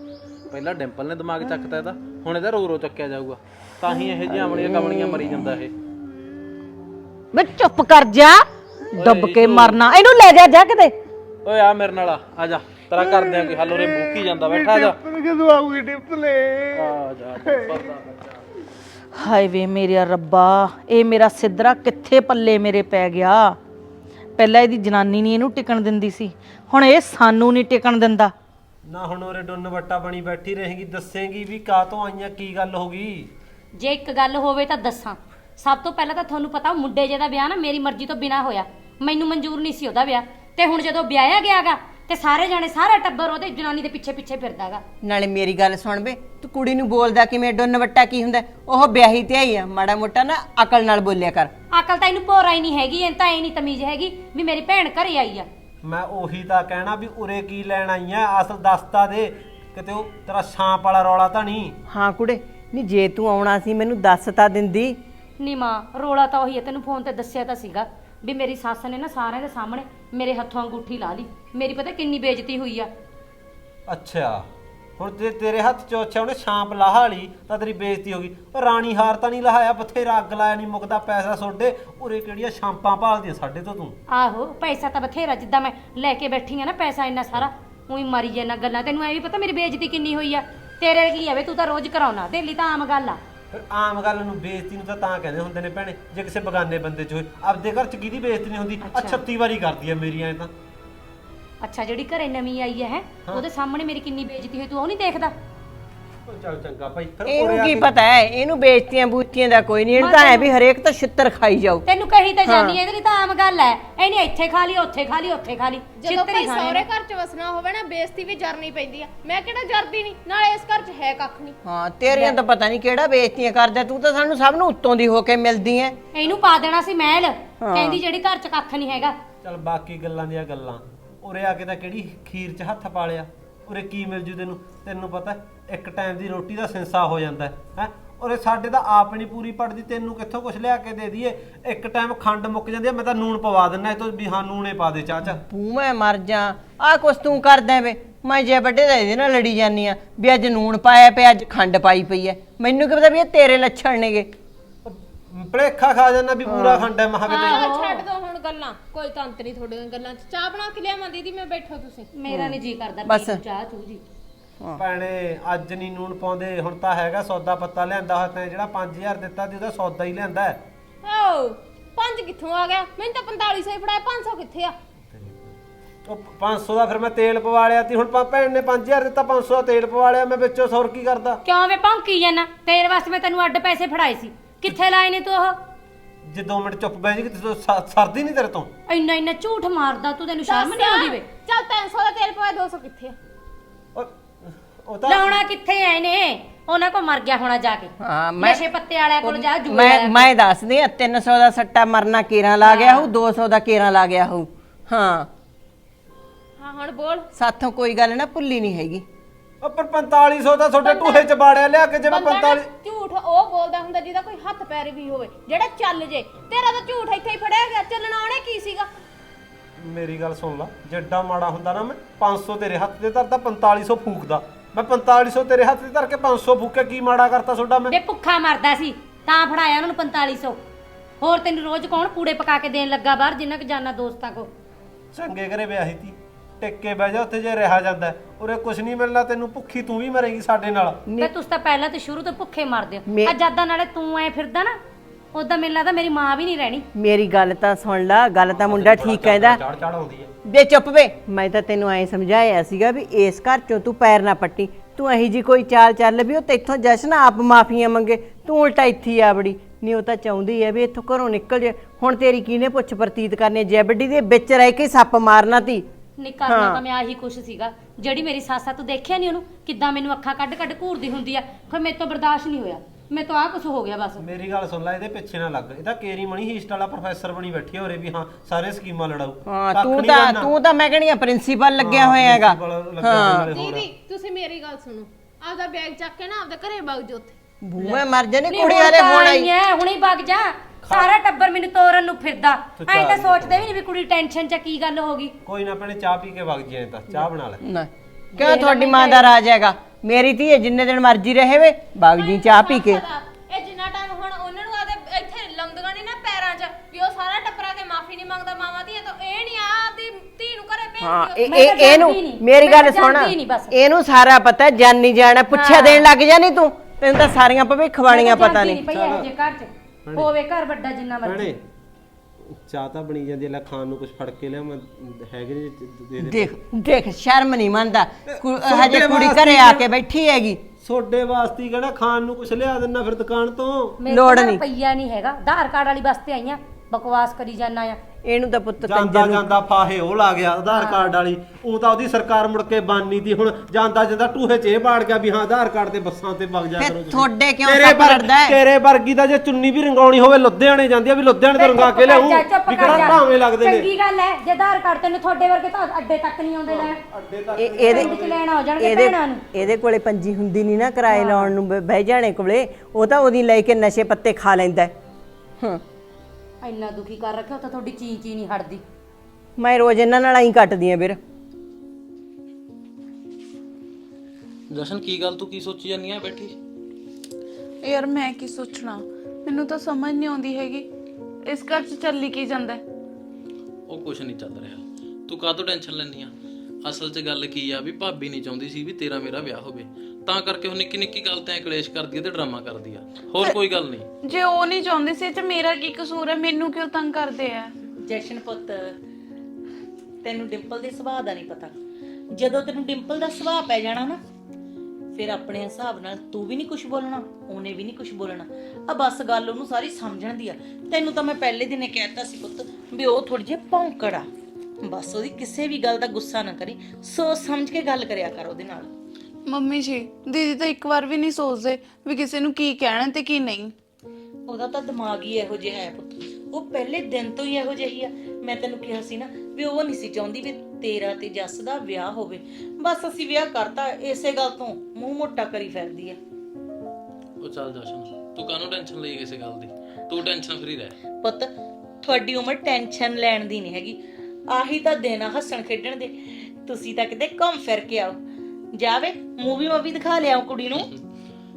ਪਹਿਲਾਂ ਡਿੰਪਲ ਨੇ ਦਿਮਾਗ ਚੱਕਤਾ ਇਹਦਾ ਹੁਣ ਇਹਦਾ ਰੋ ਰੋ ਚੱਕਿਆ ਜਾਊਗਾ। ਤਾਂ ਹੀ ਇਹ ਜਿਹੀਆਂ ਆਪਣੀਆਂ ਕਮਣੀਆਂ ਮਰੀ ਜਾਂਦਾ ਇਹ। ਵੇ ਚੁੱਪ ਕਰ ਜਾ ਡੁੱਬ ਕੇ ਮਰਨਾ। ਇਹਨੂੰ ਲੈ ਜਾ ਜਾ ਕਿਤੇ। ਓਏ ਆ ਮੇਰੇ ਨਾਲ ਆ, ਆ ਜਾ। ਤੇਰਾ ਕਰ ਦਿਆਂਗੇ ਹੱਲ ਉਰੇ ਬੁੱਕੀ ਜਾਂਦਾ ਬੈਠਾ ਆ ਜਾ ਕਦੋਂ ਆਊਗੀ ਡਿੰਪਲੇ? ਆ ਜਾ ਡਿੰਪਲ ਦਾ ਬੱਚਾ। ਹਾਏ ਵੇ ਮੇਰੇ ਰੱਬਾ ਇਹ ਮੇਰਾ ਸਿੱਧਰਾ ਕਿੱਥੇ ਪੱਲੇ ਮੇਰੇ ਪੈ ਗਿਆ? ਪਹਿਲਾਂ ਇਹਦੀ ਜਨਾਨੀ ਨਹੀਂ ਇਹਨੂੰ ਟਿਕਣ ਦਿੰਦੀ ਸੀ ਹੁਣ ਇਹ ਸਾਨੂੰ ਨਹੀਂ ਟਿਕਣ ਦਿੰਦਾ। ਨਾ ਹੁਣ ਉਰੇ ਡੁੰਨ ਵੱਟਾ ਬਣੀ ਬੈਠੀ ਰਹੇਗੀ ਦੱਸੇਗੀ ਵੀ ਕਾਹ ਤੋਂ ਆਈਆਂ ਕੀ ਗੱਲ ਹੋ ਗਈ? ਜੇ ਇੱਕ ਗੱਲ ਹੋਵੇ ਤਾਂ ਦੱਸਾਂ। ਸਭ ਤੋਂ ਪਹਿਲਾਂ ਤਾਂ ਤੁਹਾਨੂੰ ਪਤਾ ਮੁੰਡੇ ਜਿਹਦਾ ਵਿਆਹ ਨਾ ਮੇਰੀ ਮਰਜ਼ੀ ਤੋਂ ਬਿਨਾ ਹੋਇਆ। ਮੈਨੂੰ ਮਨਜ਼ੂਰ ਨਹੀਂ ਸੀ ਉਹਦਾ ਵਿਆਹ। ਤੇ ਹੁਣ ਜਦੋਂ ਵਿਆਹਿਆ ਗਿਆਗਾ ਤੇ ਸਾਰੇ ਜਾਣੇ ਸਾਰਾ ਟੱਬਰ ਉਹਦੇ ਜਨਾਨੀ ਦੇ ਪਿੱਛੇ ਪਿੱਛੇ ਫਿਰਦਾਗਾ। ਨਾਲੇ ਮੇਰੀ ਗੱਲ ਸੁਣ ਬੇ ਤੂੰ ਕੁੜੀ ਨੂੰ ਬੋਲਦਾ ਕਿਵੇਂ ਡੁੰਨ ਵੱਟਾ ਕੀ ਹੁੰਦਾ? ਉਹ ਵਿਆਹੀ ਤੇ ਆਈ ਆ ਮਾੜਾ ਮੋਟਾ ਨਾ ਅਕਲ ਨਾਲ ਬੋਲਿਆ ਕਰ। ਅਕਲ ਤਾਂ ਇਹਨੂੰ ਭੋਰਾ ਹੀ ਨਹੀਂ ਹੈਗੀ ਇਹ ਤਾਂ ਇਹ ਨਹੀਂ ਤਮੀਜ਼ ਹੈਗੀ ਵੀ ਮੇਰੀ ਭੈਣ ਘਰੇ ਆਈ ਆ। ਮੈਂ ਉਹੀ ਤਾਂ ਕਹਿਣਾ ਵੀ ਉਰੇ ਕੀ ਲੈਣ ਆਈਆਂ ਅਸਲ ਦੱਸਤਾ ਦੇ ਕਿਤੇ ਉਹ ਤੇਰਾ ਛਾਂਪ ਵਾਲਾ ਰੌਲਾ ਤਾਂ ਨਹੀਂ? ਹਾਂ ਕੁੜੇ ਨਹੀਂ ਜੇ ਤੂੰ ਆਉਣਾ ਸੀ ਮੈਨੂੰ ਦੱਸ ਤਾਂ ਦਿੰਦੀ। ਨੀ ਮਾਂ ਰੋਲਾ ਤਾਂ ਉਹੀ ਹੈ ਤੈਨੂੰ ਫੋਨ ਤੇ ਦੱਸਿਆ ਤਾਂ ਸੀਗਾ। ਵੀ ਮੇਰੀ ਸੱਸ ਨੇ ਨਾ ਸਾਰਿਆਂ ਦੇ ਸਾਹਮਣੇ ਮੇਰੇ ਹੱਥੋਂ ਅੰਗੂਠੀ ਲਾ ਲਈ। ਮੇਰੀ ਪਤਾ ਕਿੰਨੀ ਬੇਇੱਜ਼ਤੀ ਹੋਈ ਆ। ਅੱਛਾ ਹੁਣ ਜੇ ਤੇਰੇ ਹੱਥ ਚ ਅੱਛਾ ਉਹਨੇ ਛਾਂਪ ਲਾਹਾ ਲਈ ਤਾਂ ਤੇਰੀ ਬੇਇੱਜ਼ਤੀ ਹੋ ਗਈ। ਉਹ ਰਾਣੀ ਹਾਰ ਤਾਂ ਨਹੀਂ ਲਹਾਇਆ ਬਥੇਰਾ ਅੱਗ ਲਾਇਆ ਨਹੀਂ ਮੁੱਕਦਾ ਪੈਸਾ ਸੋਡੇ ਉਰੇ ਕਿਹੜੀਆਂ ਛਾਂਪਾਂ ਭਾਲਦੀਆਂ ਸਾਡੇ ਤੋਂ ਤੂੰ? ਆਹੋ ਪੈਸਾ ਤਾਂ ਬਥੇਰਾ ਜਿੱਦਾਂ ਮੈਂ ਲੈ ਕੇ ਬੈਠੀ ਆ ਨਾ ਪੈਸਾ ਇੰਨਾ ਸਾਰਾ ਉਹੀ ਮਾਰੀ ਜਾਣਾ ਗੱਲਾਂ। ਤੈਨੂੰ ਐ ਵੀ ਪਤਾ ਮੇਰੀ ਬੇਇੱਜ਼ਤੀ ਕਿੰਨੀ ਹੋਈ ਆ? ਤੇਰੇ ਕੀ ਆਵੇ ਤੂੰ ਤਾਂ ਰੋਜ਼ ਕਰਾਉਣਾ ਤੇਰੇ ਲਈ ਤਾਂ ਆਮ ਗੱਲ ਆ। ਫਿਰ ਆਮ ਗੱਲ ਨੂੰ ਬੇਇੱਜ਼ਤੀ ਨੂੰ ਤਾਂ ਤਾਂ ਕਹਿੰਦੇ ਹੁੰਦੇ ਨੇ ਭੈਣੇ ਜੇ ਕਿਸੇ ਬਗਾਨੇ ਬੰਦੇ ਚ ਹੋਏ। ਆਪਦੇ ਘਰ ਚ ਕਿਹਦੀ ਬੇਇੱਜ਼ਤੀ ਨਹੀਂ ਹੁੰਦੀ? ਆ 36 ਵਾਰੀ ਕਰਦੀ ਆ ਮੇਰੀ ਐ ਤਾਂ। ਅੱਛਾ ਜਿਹੜੀ ਘਰੇ ਨਵੀਂ ਆਈ ਹੈ ਹੈ। ਉਹਦੇ ਸਾਹਮਣੇ ਮੇਰੀ ਕਿੰਨੀ ਬੇਇੱਜ਼ਤੀ ਹੋਈ ਤੂੰ ਉਹ ਨਹੀਂ ਦੇਖਦਾ? ਚੱਲ ਚੰਗਾ ਭਾਈ। ਫਿਰ ਇਹਨੂੰ ਕੀ ਪਤਾ ਹੈ ਇਹਨੂੰ ਬੇਇੱਜ਼ਤੀਆਂ ਬੂਤੀਆਂ ਦਾ ਕੋਈ ਨਹੀਂ ਇਹਨੂੰ ਤਾਂ ਐ ਵੀ ਹਰੇਕ ਤੋਂ ਛਿੱਤਰ ਖਾਈ ਜਾਓ ਤੈਨੂੰ ਕਹੀ ਤਾਂ ਜਾਨੀ ਐ ਇਹਦੇ ਲਈ ਤਾਂ ਆਮ ਗੱਲ ਐ ਇਹਨੇ ਇੱਥੇ ਖਾ ਲਈ ਉੱਥੇ ਖਾ ਲਈ ਉੱਥੇ ਖਾ ਲਈ ਜਦੋਂ ਚਿੱਤਰ ਭਾਈ ਹੀ ਖਾਣੇ ਸਹੁਰੇ ਘਰ ਚ ਵਸਣਾ ਹੋਵੇ ਨਾ ਬੇਇੱਜ਼ਤੀ ਵੀ ਜਰਨੀ ਪੈਂਦੀ ਆ। ਮੈਂ ਕਿਹੜਾ ਜਰਦੀ ਨਹੀਂ ਨਾਲੇ ਇਸ ਘਰ ਚ ਹੈ ਕੱਖ ਨਹੀਂ। ਹਾਂ ਤੇਰੀਆਂ ਤਾਂ ਪਤਾ ਨਹੀਂ ਕਿਹੜਾ ਬੇਇੱਜ਼ਤੀਆਂ ਕਰਦਾ ਤੂੰ ਤਾਂ ਸਾਨੂੰ ਸਭ ਨੂੰ ਉੱਤੋਂ ਦੀ ਹੋ ਕੇ ਮਿਲਦੀ ਐ। ਇਹਨੂੰ ਪਾ ਦੇਣਾ ਸੀ ਮਹਿਲ ਕਹਿੰਦੀ ਜਿਹੜੀ ਘਰ ਚ ਕੱਖ ਨਹੀਂ ਹੈਗਾ। ਚੱਲ ਬਾਕੀ ਗੱਲਾਂ ਦੀਆਂ ਗੱਲਾਂ। ਉਰੇ ਆ ਕੇ ਤਾਂ ਕਿਹੜੀ ਖੀਰ 'ਚ ਹੱਥ ਪਾ ਲਿਆ। ਉਰੇ ਕੀ ਮਿਲ ਜੂ ਤੈਨੂੰ? ਤੈਨੂੰ ਪਤਾ ਇੱਕ ਟਾਈਮ ਦੀ ਰੋਟੀ ਦਾ ਸਿੰਸਾ ਹੋ ਜਾਂਦਾ ਹੈ ਉਰੇ ਸਾਡੇ ਤਾਂ ਆਪ ਨਹੀਂ ਪੂਰੀ ਪੜਦੀ ਤੈਨੂੰ ਕਿੱਥੋਂ ਕੁਛ ਲਿਆ ਕੇ ਦੇ ਦਈਏ? ਇੱਕ ਟਾਈਮ ਖੰਡ ਮੁੱਕ ਜਾਂਦੀ ਹੈ, ਮੈਂ ਤਾਂ ਨੂਣ ਪਵਾ ਦਿੰਦਾ ਇਹ ਤੋਂ ਵੀ ਹਾਂ, ਨੂਣੇ ਪਾ ਦੇ ਚਾਚਾ ਤੂੰ ਮੈਂ ਮਰ ਜਾ। ਆ ਕੁਛ ਤੂੰ ਕਰਦਾ ਵੇ ਮੈਂ ਜੇ ਵੱਡੇ ਦਾ ਇਹਦੇ ਨਾਲ ਲੜੀ ਜਾਨੀ ਆ ਵੀ ਅੱਜ ਨੂਣ ਪਾਇਆ ਪਿਆ, ਅੱਜ ਖੰਡ ਪਾਈ ਪਈ ਐ ਮੈਨੂੰ ਕੀ ਪਤਾ ਵੀ ਇਹ ਤੇਰੇ ਲੱਛਣ ਨੇਗੇ। ਭਲੇਖਾ ਖਾ ਜਾਂਦਾ ਵੀ ਪੂਰਾ ਖੰਡ ਹੈ ਮਹਾ ਕਿਤੇ। ਆਹ ਛੱਡ ਦੋ ਹੁਣ ਗੱਲਾਂ। ਕੋਈ ਤੰਤ ਨਹੀਂ ਤੁਹਾਡੀਆਂ ਗੱਲਾਂ ਚ। ਚਾਹ ਬਣਾ ਕੇ ਲਿਆਵਾਂ ਦੀਦੀ ਮੈਂ ਬੈਠੋ ਤੁਸੀਂ। ਮੇਰਾ ਨਹੀਂ ਜੀ ਕਰਦਾ ਬਸ। ਪੀਣ ਨੂੰ ਚਾਹ ਚੂ ਜੀ। ਭੈਣੇ ਅੱਜ ਨਹੀਂ ਨੂਣ ਪਾਉਂਦੇ ਹੁਣ ਤਾਂ ਹੈਗਾ ਸੌਦਾ ਪੱਤਾ ਲਿਆਂਦਾ ਹੋਇਆ ਤੈਂ ਜਿਹੜਾ 5000 ਦਿੱਤਾ ਤੇ ਉਹਦਾ ਸੌਦਾ ਹੀ ਲਿਆਂਦਾ ਹੈ। ਓ ਪੰਜ ਕਿੱਥੋਂ ਆ ਗਿਆ? ਮੈਨੂੰ ਤਾਂ 4500 ਹੀ ਫੜਾਇਆ 500 ਕਿੱਥੇ ਆ? ਉਹ 500 ਦਾ ਫਿਰ ਮੈਂ ਤੇਲ ਪਵਾ ਲਿਆ ਤੀ ਹੁਣ ਪਾ ਭੈਣ ਨੇ 5000 ਦਿੱਤਾ 500 ਦਾ ਤੇਲ ਪਵਾ ਲਿਆ ਮੈਂ ਵਿੱਚੋਂ ਸੌਰ ਕੀ ਕਰਦਾ? ਕਿਉਂ ਵੇ ਭੌਂਕੀ ਜਾਣਾ ਤੇਰੇ ਵਾਸਤੇ ਮੈਂ ਤੈਨੂੰ ਅੱਡ ਪੈਸੇ ਫੜਾਏ ਸੀ। ਕਿੱਥੇ ਲਾਏ ਨੇ ਤੂੰ ਉਹ ਜੇ 2 ਮਿੰਟ ਚੁੱਪ ਬਹਿ ਜੀ ਕਿ ਸਰਦੀ ਨਹੀਂ ਤੇਰੇ ਤੋਂ? ਇੰਨਾ ਇੰਨਾ ਝੂਠ ਮਾਰਦਾ ਤੂੰ ਤੈਨੂੰ ਸ਼ਰਮ ਨਹੀਂ ਆਉਂਦੀ ਵੇ? ਚੱਲ 300 ਦਾ ਤੇਲ ਪਵਾ 200 ਕਿੱਥੇ ਆ? ਉਹ- ਉਹ ਤਾਂ ਲਾਉਣਾ ਕਿੱਥੇ ਐ ਨੇ ਉਹਨਾਂ ਕੋ ਮਰ ਗਿਆ ਹੋਣਾ ਜਾ ਕੇ। ਹਾਂ ਮੈਂ ਨਸ਼ੇ ਪੱਤੇ ਵਾਲਿਆਂ ਕੋਲ ਜਾ ਜੂਏ ਮੈਂ ਵਾਲਿਆਂ ਮੈਂ ਦੱਸਦੀ ਆ 300 ਦਾ ਸੱਟਾ ਮਰਨਾ ਕੇਰਾਂ ਲਾ ਗਿਆ ਹੋਊ 200 ਦਾ ਕੇਰਾਂ ਲਾ ਗਿਆ ਹੋਊ। ਹਾਂ। ਹਾਂ ਹੁਣ ਬੋਲ। ਸਾਥੋਂ ਕੋਈ ਗੱਲ ਨਾ ਭੁੱਲੀ ਨਹੀਂ ਹੈਗੀ। ਉਹ ਪਰ 4500 ਦਾ ਤੁਹਾਡੇ ਟੂਹੇ ਚ ਬਾੜਿਆ ਲਿਆ ਕੇ ਜੇ ਮੈਂ ਬੰਦਾ ਨਾ 45 ਝੂਠ ਉਹ ਬੋਲਦਾ ਹੁੰਦਾ ਜਿਹਦਾ ਕੋਈ ਹੱਥ ਪੈਰ ਵੀ ਹੋਵੇ ਜਿਹੜਾ ਚੱਲ ਜੇ। ਤੇਰਾ ਤਾਂ ਝੂਠ ਇੱਥੇ ਹੀ ਫੜਿਆ ਗਿਆ ਚੱਲਣਾ ਉਹਨੇ ਕੀ ਸੀਗਾ? ਮੇਰੀ ਗੱਲ ਸੁਣ ਲਾ ਜੱਡਾ ਮਾੜਾ ਹੁੰਦਾ ਨਾ ਮੈਂ 500 ਤੇਰੇ ਹੱਥ ਤੇ ਧਰਦਾ 4500 ਫੂਕਦਾ। ਮੈਂ 4500 ਤੇਰੇ ਹੱਥ ਤੇ ਧਰ ਕੇ 500 ਫੂਕਿਆ ਕੀ ਮਾੜਾ ਕਰਤਾ ਤੁਹਾਡਾ ਮੈਂ? ਵੇ ਭੁੱਖਾ ਮਰਦਾ ਸੀ ਤਾਂ ਫੜਾਇਆ ਉਹਨਾਂ ਨੂੰ 4500 ਹੋਰ ਤੈਨੂੰ ਰੋਜ਼ ਕੌਣ ਪੂੜੇ ਪਕਾ ਕੇ ਦੇਣ ਲੱਗਾ ਬਾਹਰ ਜਿੰਨਾ ਕਿ ਜਾਣਾ ਦੋਸਤਾਂ ਕੋ ਚੰਗੇ ਘਰੇ ਵਿਆਹੀ ਤੀ। ਟਿੱਕੇ ਬਹਿ ਜਾ ਉੱਥੇ ਜੇ ਰਿਹਾ ਜਾਂਦਾ। ਉਰੇ ਕੁਝ ਨਹੀਂ ਮਿਲਣਾ ਤੈਨੂੰ ਭੁੱਖੀ ਤੂੰ ਵੀ ਮਰੇਗੀ ਸਾਡੇ ਨਾਲ। ਤੇ ਤੁਸੀਂ ਤਾਂ ਪਹਿਲਾਂ ਤੇ ਸ਼ੁਰੂ ਤੋਂ ਭੁੱਖੇ ਮਰਦੇ ਹੋ। ਮੇ- ਆ ਜਦਾਂ ਨਾਲੇ ਤੂੰ ਐ ਫਿਰਦਾ ਨਾ ਉਦਾਂ ਮੈਨੂੰ ਲੱਗਦਾ ਮੇਰੀ ਮਾਂ ਵੀ ਨਹੀਂ ਰਹਿਣੀ। ਮੇਰੀ ਗੱਲ ਤਾਂ ਸੁਣ ਲਾ ਗੱਲ ਤਾਂ ਮੁੰਡਾ ਠੀਕ ਕਹਿੰਦਾ। ਚੜ ਚੜ ਆਉਂਦੀ ਹੈ। ਵੇ ਚੁੱਪ ਵੇ ਮੈਂ ਤਾਂ ਤੈਨੂੰ ਐਂ ਸਮਝਾਇਆ ਸੀਗਾ ਵੀ ਇਸ ਘਰ ਚੋਂ ਤੂੰ ਪੈਰ ਨਾ ਪੱਟੀ। ਤੂੰ ਅਹੀ ਜੀ ਕੋਈ ਚਾਲ ਚੱਲ ਵੀ ਉਹ ਤੇਥੋਂ ਜਸ਼ਨ ਆਪ ਮਾਫੀਆਂ ਮੰਗੇ। ਤੂੰ ਉਲਟਾ ਇੱਥੇ ਹੀ ਆ ਬੜੀ। ਨਹੀਂ ਉਹ ਤਾਂ ਚਾਹੁੰਦੀ ਹੈ ਵੀ ਇੱਥੋਂ ਘਰੋਂ ਨਿਕਲ ਜੇ ਹੁਣ ਤੇਰੀ ਕਿਹਨੇ ਪੁੱਛ ਪ੍ਰਤੀਤ ਕਰਨੀ ਜੈਬਡੀ ਦੇ ਵਿੱਚ ਰਹਿ ਕੇ ਸੱਪ ਮਾਰਨਾ ਤੀ। ਨਹੀਂ ਕਰਨਾ ਤਾਂ ਮੈਂ ਆਹੀ ਕੁਛ ਸੀਗਾ। ਜਿਹੜੀ ਮੇਰੀ ਸਾਸਾ ਤੂੰ ਦੇਖਿਆ ਨਹੀਂ ਉਹਨੂੰ? ਕਿੱਦਾਂ ਮੈਨੂੰ ਅੱਖਾਂ ਕੱਢ ਕੱਢ ਘੂਰਦੀ ਹੁੰਦੀ ਆ? ਫਿਰ ਮੇਰੇ ਤੋਂ ਬਰਦਾਸ਼ਤ ਨਹੀਂ ਹੋਇਆ। ਮੇਰੇ ਤੋਂ ਆਹ ਕੁਛ ਹੋ ਗਿਆ ਬਸ। ਮੇਰੀ ਗੱਲ ਸੁਣ ਲੈ ਇਹਦੇ ਪਿੱਛੇ ਨਾ ਲੱਗ। ਇਹ ਤਾਂ ਕੇਰੀ ਮਣੀ ਹੀਸਟ ਵਾਲਾ ਪ੍ਰੋਫੈਸਰ ਬਣੀ ਬੈਠੀ ਹੋਰੇ ਵੀ ਹਾਂ ਸਾਰੇ ਸਕੀਮਾਂ ਲੜਾਊ। ਹਾਂ ਕੱਖ ਤੂੰ ਨਹੀਂ ਤਾਂ ਬਣਨਾ। ਤੂੰ ਤਾਂ ਮੈਂ ਕਹਿੰਦੀ ਆ ਪ੍ਰਿੰਸੀਪਲ ਲੱਗਿਆ ਹੋਇਆ ਹੈਗਾ। principal ਲੱਗਿਆ ਹੋਇਆ ਨਾਲੇ ਹੋਰ। ਦੀਦੀ ਤੁਸੀਂ ਮੇਰੀ ਗੱਲ ਸੁਣੋ। ਆਪਦਾ ਬੈਗ ਚੱਕ ਕੇ ਨਾ ਆਪਦੇ ਘਰੇ ਵਗ ਜਾਓ ਉੱਥੇ। ਬੂਏ ਮਰ ਜਾਣੀ ਨਹੀਂ, ਕੁੜੀ ਵਾਲੇ ਹੁਣ ਆਈ। ਆਈ ਐ ਹੁਣੀ ਵਗ ਜਾ। ਸਾਰਾ ਟੱਬਰ ਮੈਨੂੰ ਤੋਰਨ ਨੂੰ ਫਿਰਦਾ। ਐਂ ਤਾਂ ਸੋਚਦੇ ਵੀ ਨਹੀਂ ਵੀ ਕੁੜੀ ਟੈਨਸ਼ਨ ਚ ਆ, ਕੀ ਗੱਲ ਹੋ ਗਈ। ਕੋਈ ਨਾ ਆਪਣੇ ਚਾਹ ਪੀ ਕੇ ਵਗ ਜੀ ਐਂ ਤਾਂ ਚਾਹ ਬਣਾ ਲੈ। ਨਾ। ਕਿਉਂ ਤੁਹਾਡੀ ਮਾਂ ਦਾ ਰਾਜ ਹੈਗਾ? ਮੇਰੀ ਧੀ ਹੈ, ਜਿੰਨੇ ਦਿਨ ਮਰਜ਼ੀ ਰਹੇ ਵੇ ਬਾਗ ਜੀ ਚਾਹ ਪੀ ਕੇ। ਇਹ ਜਿੰਨਾ ਟਾਈਮ ਹੁਣ ਉਹਨਾਂ ਨੂੰ ਆਦੇ ਇੱਥੇ ਲੰਮਦੀਆਂ ਨਹੀਂ ਨਾ ਪੈਰਾਂ 'ਚ ਵੀ ਉਹ ਸਾਰਾ ਟੱਪਰਾ ਕੇ ਮਾਫੀ ਨਹੀਂ ਮੰਗਦਾ ਮਾਵਾਂ ਧੀਆਂ ਤੋਂ ਇਹ ਨਹੀਂ ਆਪਦੀ ਧੀ ਨੂੰ ਘਰੇ ਭੇਜ ਹਾਂ ਦਿਓ। ਇਹ ਮੈਂ ਤਾਂ ਇਹ- ਇਹਨੂੰ ਜਾਂਦੀ ਨਹੀਂ, ਮੇਰੀ ਮੈਂ ਗੱਲ ਤਾਂ ਸੁਣ। ਜਾਂਦੀ ਨਹੀਂ ਬਸ। ਇਹਨੂੰ ਸਾਰਾ ਪਤਾ ਜਾਨੀ ਜਾਣਾ ਪੁੱਛਿਆ ਦੇਣ ਲੱਗ ਜਾਨੀ ਤੂੰ। ਤੈਨੂੰ ਤਾਂ ਸਾਰੀਆਂ ਭਵਿੱਖਬਾਣੀਆਂ ਪਤਾ ਨਹੀਂ ਇਹੋ ਘਰ ਚ। ਹੋਵੇ ਘਰ ਵੱਡਾ ਜਿੰਨਾ ਮਰਜ਼ੀ। ਭੈਣੇ ਚਾਹ ਤਾਂ ਬਣੀ ਜਾਂਦੀ ਹੈ, ਲੈ ਖਾਣ ਨੂੰ ਕੁਝ ਫੜ ਕੇ ਲਿਆ ਮੈਂ ਹੈਗੇ ਨੇ ਦੇ ਦੇ। ਦੇਖ ਦੇਖ ਸ਼ਰਮ ਨਹੀਂ ਮੰਨਦਾ। ਕੁ- ਹਜੇ ਕੁੜੀ ਘਰੇ ਆ ਕੇ ਬੈਠੀ ਹੈਗੀ। ਸੋਡੇ ਵਾਸਤੇ ਹੀ ਖਾਣ ਨੂੰ ਕੁਝ ਲਿਆ ਦੇਣਾ ਫਿਰ ਦੁਕਾਨ ਤੋਂ? ਮੇਰੇ ਲੋੜ ਕੋਲ ਨਹੀਂ। ਰੁਪਈਆ ਨਹੀਂ ਹੈਗਾ। ਆਧਾਰ ਕਾਰਡ ਵਾਲੀ ਵਾਸਤੇ ਆਈਆਂ ਬਕਵਾਸ ਕਰੀ ਜਾਨਾ ਆ। ਇਹਨੂੰ ਤਾਂ ਪੁੱਤ ਜਾਂਦਾ ਕੰਜਰ ਨੂੰ ਜਾਂਦਾ ਫਾਹੇ ਉਹ ਲਾ ਗਿਆ ਆਧਾਰ ਕਾਰਡ ਵਾਲੀ ਉਹ ਤਾਂ ਉਹਦੀ ਸਰਕਾਰ ਮੁੜ ਕੇ ਬਾਨੀ ਦੀ ਹੁਣ ਜਾਂਦਾ ਜਾਂਦਾ ਟੂਹੇ 'ਚ ਇਹ ਬਾੜ ਗਿਆ ਵੀ ਹਾਂ ਆਧਾਰ ਕਾਰਡ ਤੇ ਬੱਸਾਂ ਤੇ ਵਗ ਜਾ ਫਿਰ ਤੁਸੀਂ। ਤੁਹਾਡੇ ਕਿਉਂ ਤੇਰੇ ਸੱਪ ਵਰ- ਲੜਦਾ ਹੈ? ਤੇਰੇ ਵਰਗੀ ਦਾ ਜੇ ਚੁੰਨੀ ਵੀ ਰੰਗਾਉਣੀ ਹੋਵੇ ਲੁਧਿਆਣੇ ਜਾਂਦੀ ਆ ਵੀ ਲੁਧਿਆਣੇ ਤੋਂ ਰੰਗਾ ਕੇ ਲਿਆਉਂ ਜਾ, ਚੁੱਪ ਵੀ ਕਰ ਕਿਹੜਾ ਜਾ। ਭਾਵੇਂ ਲੱਗਦੇ ਨੇ ਚੰਗੀ ਗੱਲ ਹੈ ਜੇ ਆਧਾਰ ਕਾਰਡ ਤੈਨੂੰ ਤੁਹਾਡੇ ਵਰਗੇ ਤਾਂ ਅੱਡੇ ਤੱਕ ਨਹੀਂ ਆਉਂਦੇ ਲੈਣ ਇਹ- ਇਹਦੇ ਪਿੰਡ ਚ ਲੈਣ ਆ ਜਾਣਗੇ ਇਹਦੇ ਭੈਣਾਂ ਨੂੰ ਇਹਦੇ ਕੋਲੇ ਪੰਜੀ ਹੁੰਦੀ ਨਹੀਂ ਨਾ ਕਿਰਾਏ ਲਾਉਣ ਨੂੰ ਬ- ਬਹਿ ਜਾਣੇ ਕੋਲੇ ਉਹ ਤਾਂ ਉਹਦੀ ਲੈ ਕੇ ਨਸ਼ੇ ਪੱਤੇ ਖਾ ਲੈਂਦਾ ਹੈ। ਹਾਂ ਇੰਨਾ ਦੁਖੀ ਕਰ ਰੱਖਿਆ ਤਾਂ ਤੁਹਾਡੀ ਚੀ ਚੀ ਨਹੀਂ ਹਟਦੀ। ਮੈਂ ਰੋਜ਼ ਇਹਨਾਂ ਨਾਲ ਆਈ ਕੱਟਦੀ ਆ ਵੀਰ ਜਸ਼ਨ ਕੀ ਗੱਲ ਤੂੰ ਕੀ ਸੋਚੀ ਜਾਂਦੀ ਆ ਬੈਠੀ? ਯਾਰ ਮੈਂ ਕੀ ਸੋਚਣਾ? ਮੈਨੂੰ ਤਾਂ ਸਮਝ ਨਹੀਂ ਆਉਂਦੀ ਹੈਗੀ। ਇਸ ਘਰ 'ਚ ਚੱਲੀ ਕੀ ਜਾਂਦਾ ਹੈ? ਉਹ ਕੁਛ ਨਹੀਂ ਚੱਲ ਰਿਹਾ। ਤੂੰ ਕਾਹਤੋਂ ਟੈਨਸ਼ਨ ਲੈਂਦੀ ਆ? ਅਸਲ 'ਚ ਗੱਲ ਕੀ ਆ ਵੀ ਭਾਬੀ ਨਹੀਂ ਚਾਹੁੰਦੀ ਸੀ ਵੀ ਤੇਰਾ ਮੇਰਾ ਵਿਆਹ ਹੋਵੇ। ਤਾਂ ਕਰਕੇ ਉਹ ਨਿੱਕੀ ਨਿੱਕੀ ਗੱਲ ਤੇ ਐਂ ਕਲੇਸ਼ ਕਰਦੀ ਆ ਤੇ ਡਰਾਮਾ ਕਰਦੀ ਆ। ਹੋਰ ਕੋਈ ਗੱਲ ਨਹੀਂ। ਜੇ ਉਹ ਨਹੀਂ ਚਾਹੁੰਦੀ ਸੀ ਤੇ ਮੇਰਾ ਕੀ ਕਸੂਰ ਹੈ ਮੈਨੂੰ ਕਿਉਂ ਤੰਗ ਕਰਦੇ ਆ? ਜਸ਼ਨ ਪੁੱਤ ਤੈਨੂੰ ਡਿੰਪਲ ਦੇ ਸੁਭਾਅ ਦਾ ਨਹੀਂ ਪਤਾ। ਜਦੋਂ ਤੈਨੂੰ ਡਿੰਪਲ ਦਾ ਸੁਭਾਅ ਪੈ ਜਾਣਾ ਨਾ ਫਿਰ ਆਪਣੇ ਹਿਸਾਬ ਨਾਲ ਤੂੰ ਵੀ ਨਹੀਂ ਕੁਝ ਬੋਲਣਾ ਉਹਨੇ ਵੀ ਨਹੀਂ ਕੁਝ ਬੋਲਣਾ। ਆ ਬਸ ਗੱਲ ਉਹਨੂੰ ਸਾਰੀ ਸਮਝਣ ਦੀ ਆ। ਤੈਨੂੰ ਤਾਂ ਮੈਂ ਪਹਿਲੇ ਦਿਨੇ ਕਹਿਤਾ ਸੀ ਪੁੱਤ ਵੀ ਉਹ ਥੋੜੀ ਜਿਹੀ ਭੌਂਕੜਾ ਬਸ ਉਹਦੀ ਕਿਸੇ ਵੀ ਗੱਲ ਦਾ ਗੁੱਸਾ ਨਾ ਕਰੀ ਸੋਚ ਸਮਝ ਕੇ ਗੱਲ ਕਰਿਆ ਕਰ ਉਹਦੇ ਨਾਲ। ਮੰਮੀ ਜੀ ਦੀਦੀ ਤਾਂ ਇੱਕ ਵਾਰ ਵੀ ਨਹੀਂ ਸੋਚਦੇ ਵੀ ਕਿਸੇ ਨੂੰ ਕੀ ਕਹਿਣਾ ਤੇ ਕੀ ਨਹੀਂ। ਉਹਦਾ ਤਾਂ ਦਿਮਾਗ ਹੀ ਇਹੋ ਜਿਹਾ ਹੈ ਪੁੱਤ। ਉਹ ਪਹਿਲੇ ਦਿਨ ਤੋਂ ਹੀ ਇਹੋ ਜਿਹੀ ਆ। ਮੈਂ ਤੈਨੂੰ ਕਿਹਾ ਸੀ ਨਾ ਵੀ ਉਹ ਨਹੀਂ ਸੀ ਚਾਹੁੰਦੀ ਵੀ ਤੇਰਾ ਤੇ ਜੱਸ ਦਾ ਵਿਆਹ ਹੋਵੇ। ਬਸ ਅਸੀਂ ਵਿਆਹ ਕਰਤਾ ਇਸੇ ਗੱਲ ਤੋਂ ਮੂੰਹ ਮੋਟਾ ਕਰੀ ਫਿਰਦੀ ਆ। ਉਹ ਚੱਲ ਜਸ਼ਨ ਤੂੰ ਕਾਹਨੂੰ ਟੈਨਸ਼ਨ ਲਈ ਕਿਸੇ ਗੱਲ ਦੀ? ਤੂੰ ਟੈਨਸ਼ਨ ਫਰੀ ਰਹਿ। ਪੁੱਤ ਤੁਹਾਡੀ ਉਮਰ ਟੈਨਸ਼ਨ ਲੈਣ ਦੀ ਨਹੀਂ ਹੈਗੀ। ਆਹੀ ਤਾਂ ਦਿਨ ਆ ਹੱਸਣ ਖੇਡਣ ਦੇ। ਤੁਸੀਂ ਤਾਂ ਕਿਤੇ ਘੁੰਮ ਫਿਰ ਕੇ ਆਓ। ਜਾਵੇ ਮੂਵੀ ਮੂਵੀ ਦਿਖਾ ਲਿਆਓ ਕੁੜੀ ਨੂੰ।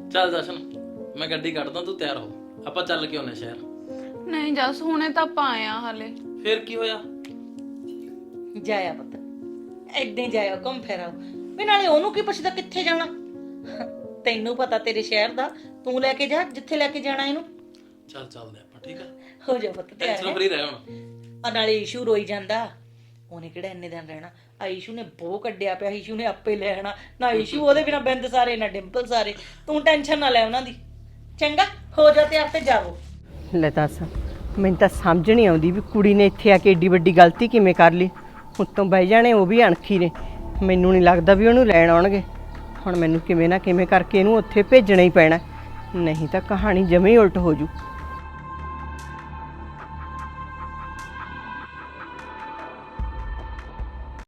ਚੱਲ ਜਸ਼ਨ ਮੈਂ ਗੱਡੀ ਕੱਢਦਾ ਤੂੰ ਤਿਆਰ ਹੋ। ਆਪਾਂ ਚੱਲ ਕੇ ਆਉਨੇ ਸ਼ਹਿਰ। ਨਹੀਂ ਜਸ ਹੁਣੇ ਤਾਂ ਆਪਾਂ ਆਇਆ ਹਾਲੇ। ਫੇਰ ਕੀ ਹੋਇਆ? ਜਾਇਆ ਪੁੱਤ। ਏਦਾਂ ਹੀ ਜਾਇਆ ਘੁੰਮ ਫਿਰ ਆਓ। ਵੀ ਨਾਲੇ ਉਹਨੂੰ ਕੀ ਪੁੱਛਦਾ ਕਿੱਥੇ ਜਾਣਾ? ਤੈਨੂੰ ਪਤਾ ਤੇਰੇ ਸ਼ਹਿਰ ਦਾ ਤੂੰ ਲੈ ਕੇ ਜਾ ਜਿੱਥੇ ਲੈ ਕੇ ਜਾਣਾ ਇਹਨੂੰ। ਚੱਲ ਚੱਲਦੇ ਆਪਾਂ ਠੀਕ ਆ? ਹੋ ਜਾ ਪੁੱਤ ਤਿਆਰ ਟੈਨਸ਼ਨ ਫਰੀ ਰਹਿ ਹੁਣ। ਆ ਨਾਲੇ ਇਸ਼ੂ ਰੋਈ ਜਾਂਦਾ। ਉਹਨੇ ਕਿਹੜਾ ਇੰਨੇ ਦਿਨ ਰਹਿਣਾ? ਆਈਸ਼ੂ ਨੇ ਬੋ ਕੱਢਿਆ ਪਿਆ ਆਈਸ਼ੂ ਨੇ ਆਪੇ ਲੈ ਨਾ ਆਈਸ਼ੂ ਉਹਦੇ ਬਿਨਾ ਬਿੰਦ ਸਾਰੇ, ਨਾ ਡਿੰਪਲ ਸਾਰੇ। ਤੂੰ ਟੈਨਸ਼ਨ ਨਾ ਲੈ ਉਹਨਾਂ ਦੀ। ਚੰਗਾ, ਹੋ ਜਾ ਤੇ ਆਪੇ ਜਾਵੋ। ਲੈ ਦੱਸ, ਮੈਨੂੰ ਤਾਂ ਸਮਝ ਨਹੀਂ ਆਉਂਦੀ ਵੀ ਕੁੜੀ ਨੇ ਇੱਥੇ ਆ ਕੇ ਏਡੀ ਵੱਡੀ ਗਲਤੀ ਕਿਵੇਂ ਕਰ ਲਈ। ਉੱਤੋਂ ਬਹਿ ਜਾਣੇ, ਉਹ ਵੀ ਅਣਖੀ ਨੇ। ਮੈਨੂੰ ਨਹੀਂ ਲੱਗਦਾ ਵੀ ਉਹਨੂੰ ਲੈਣ ਆਉਣਗੇ। ਹੁਣ ਮੈਨੂੰ ਕਿਵੇਂ ਨਾ ਕਿਵੇਂ ਕਰਕੇ ਇਹਨੂੰ ਉੱਥੇ ਭੇਜਣਾ ਹੀ ਪੈਣਾ। ਨਹੀਂ ਤਾਂ ਕਹਾਣੀ ਜਮੇ ਉਲਟ ਹੋ ਜੂ।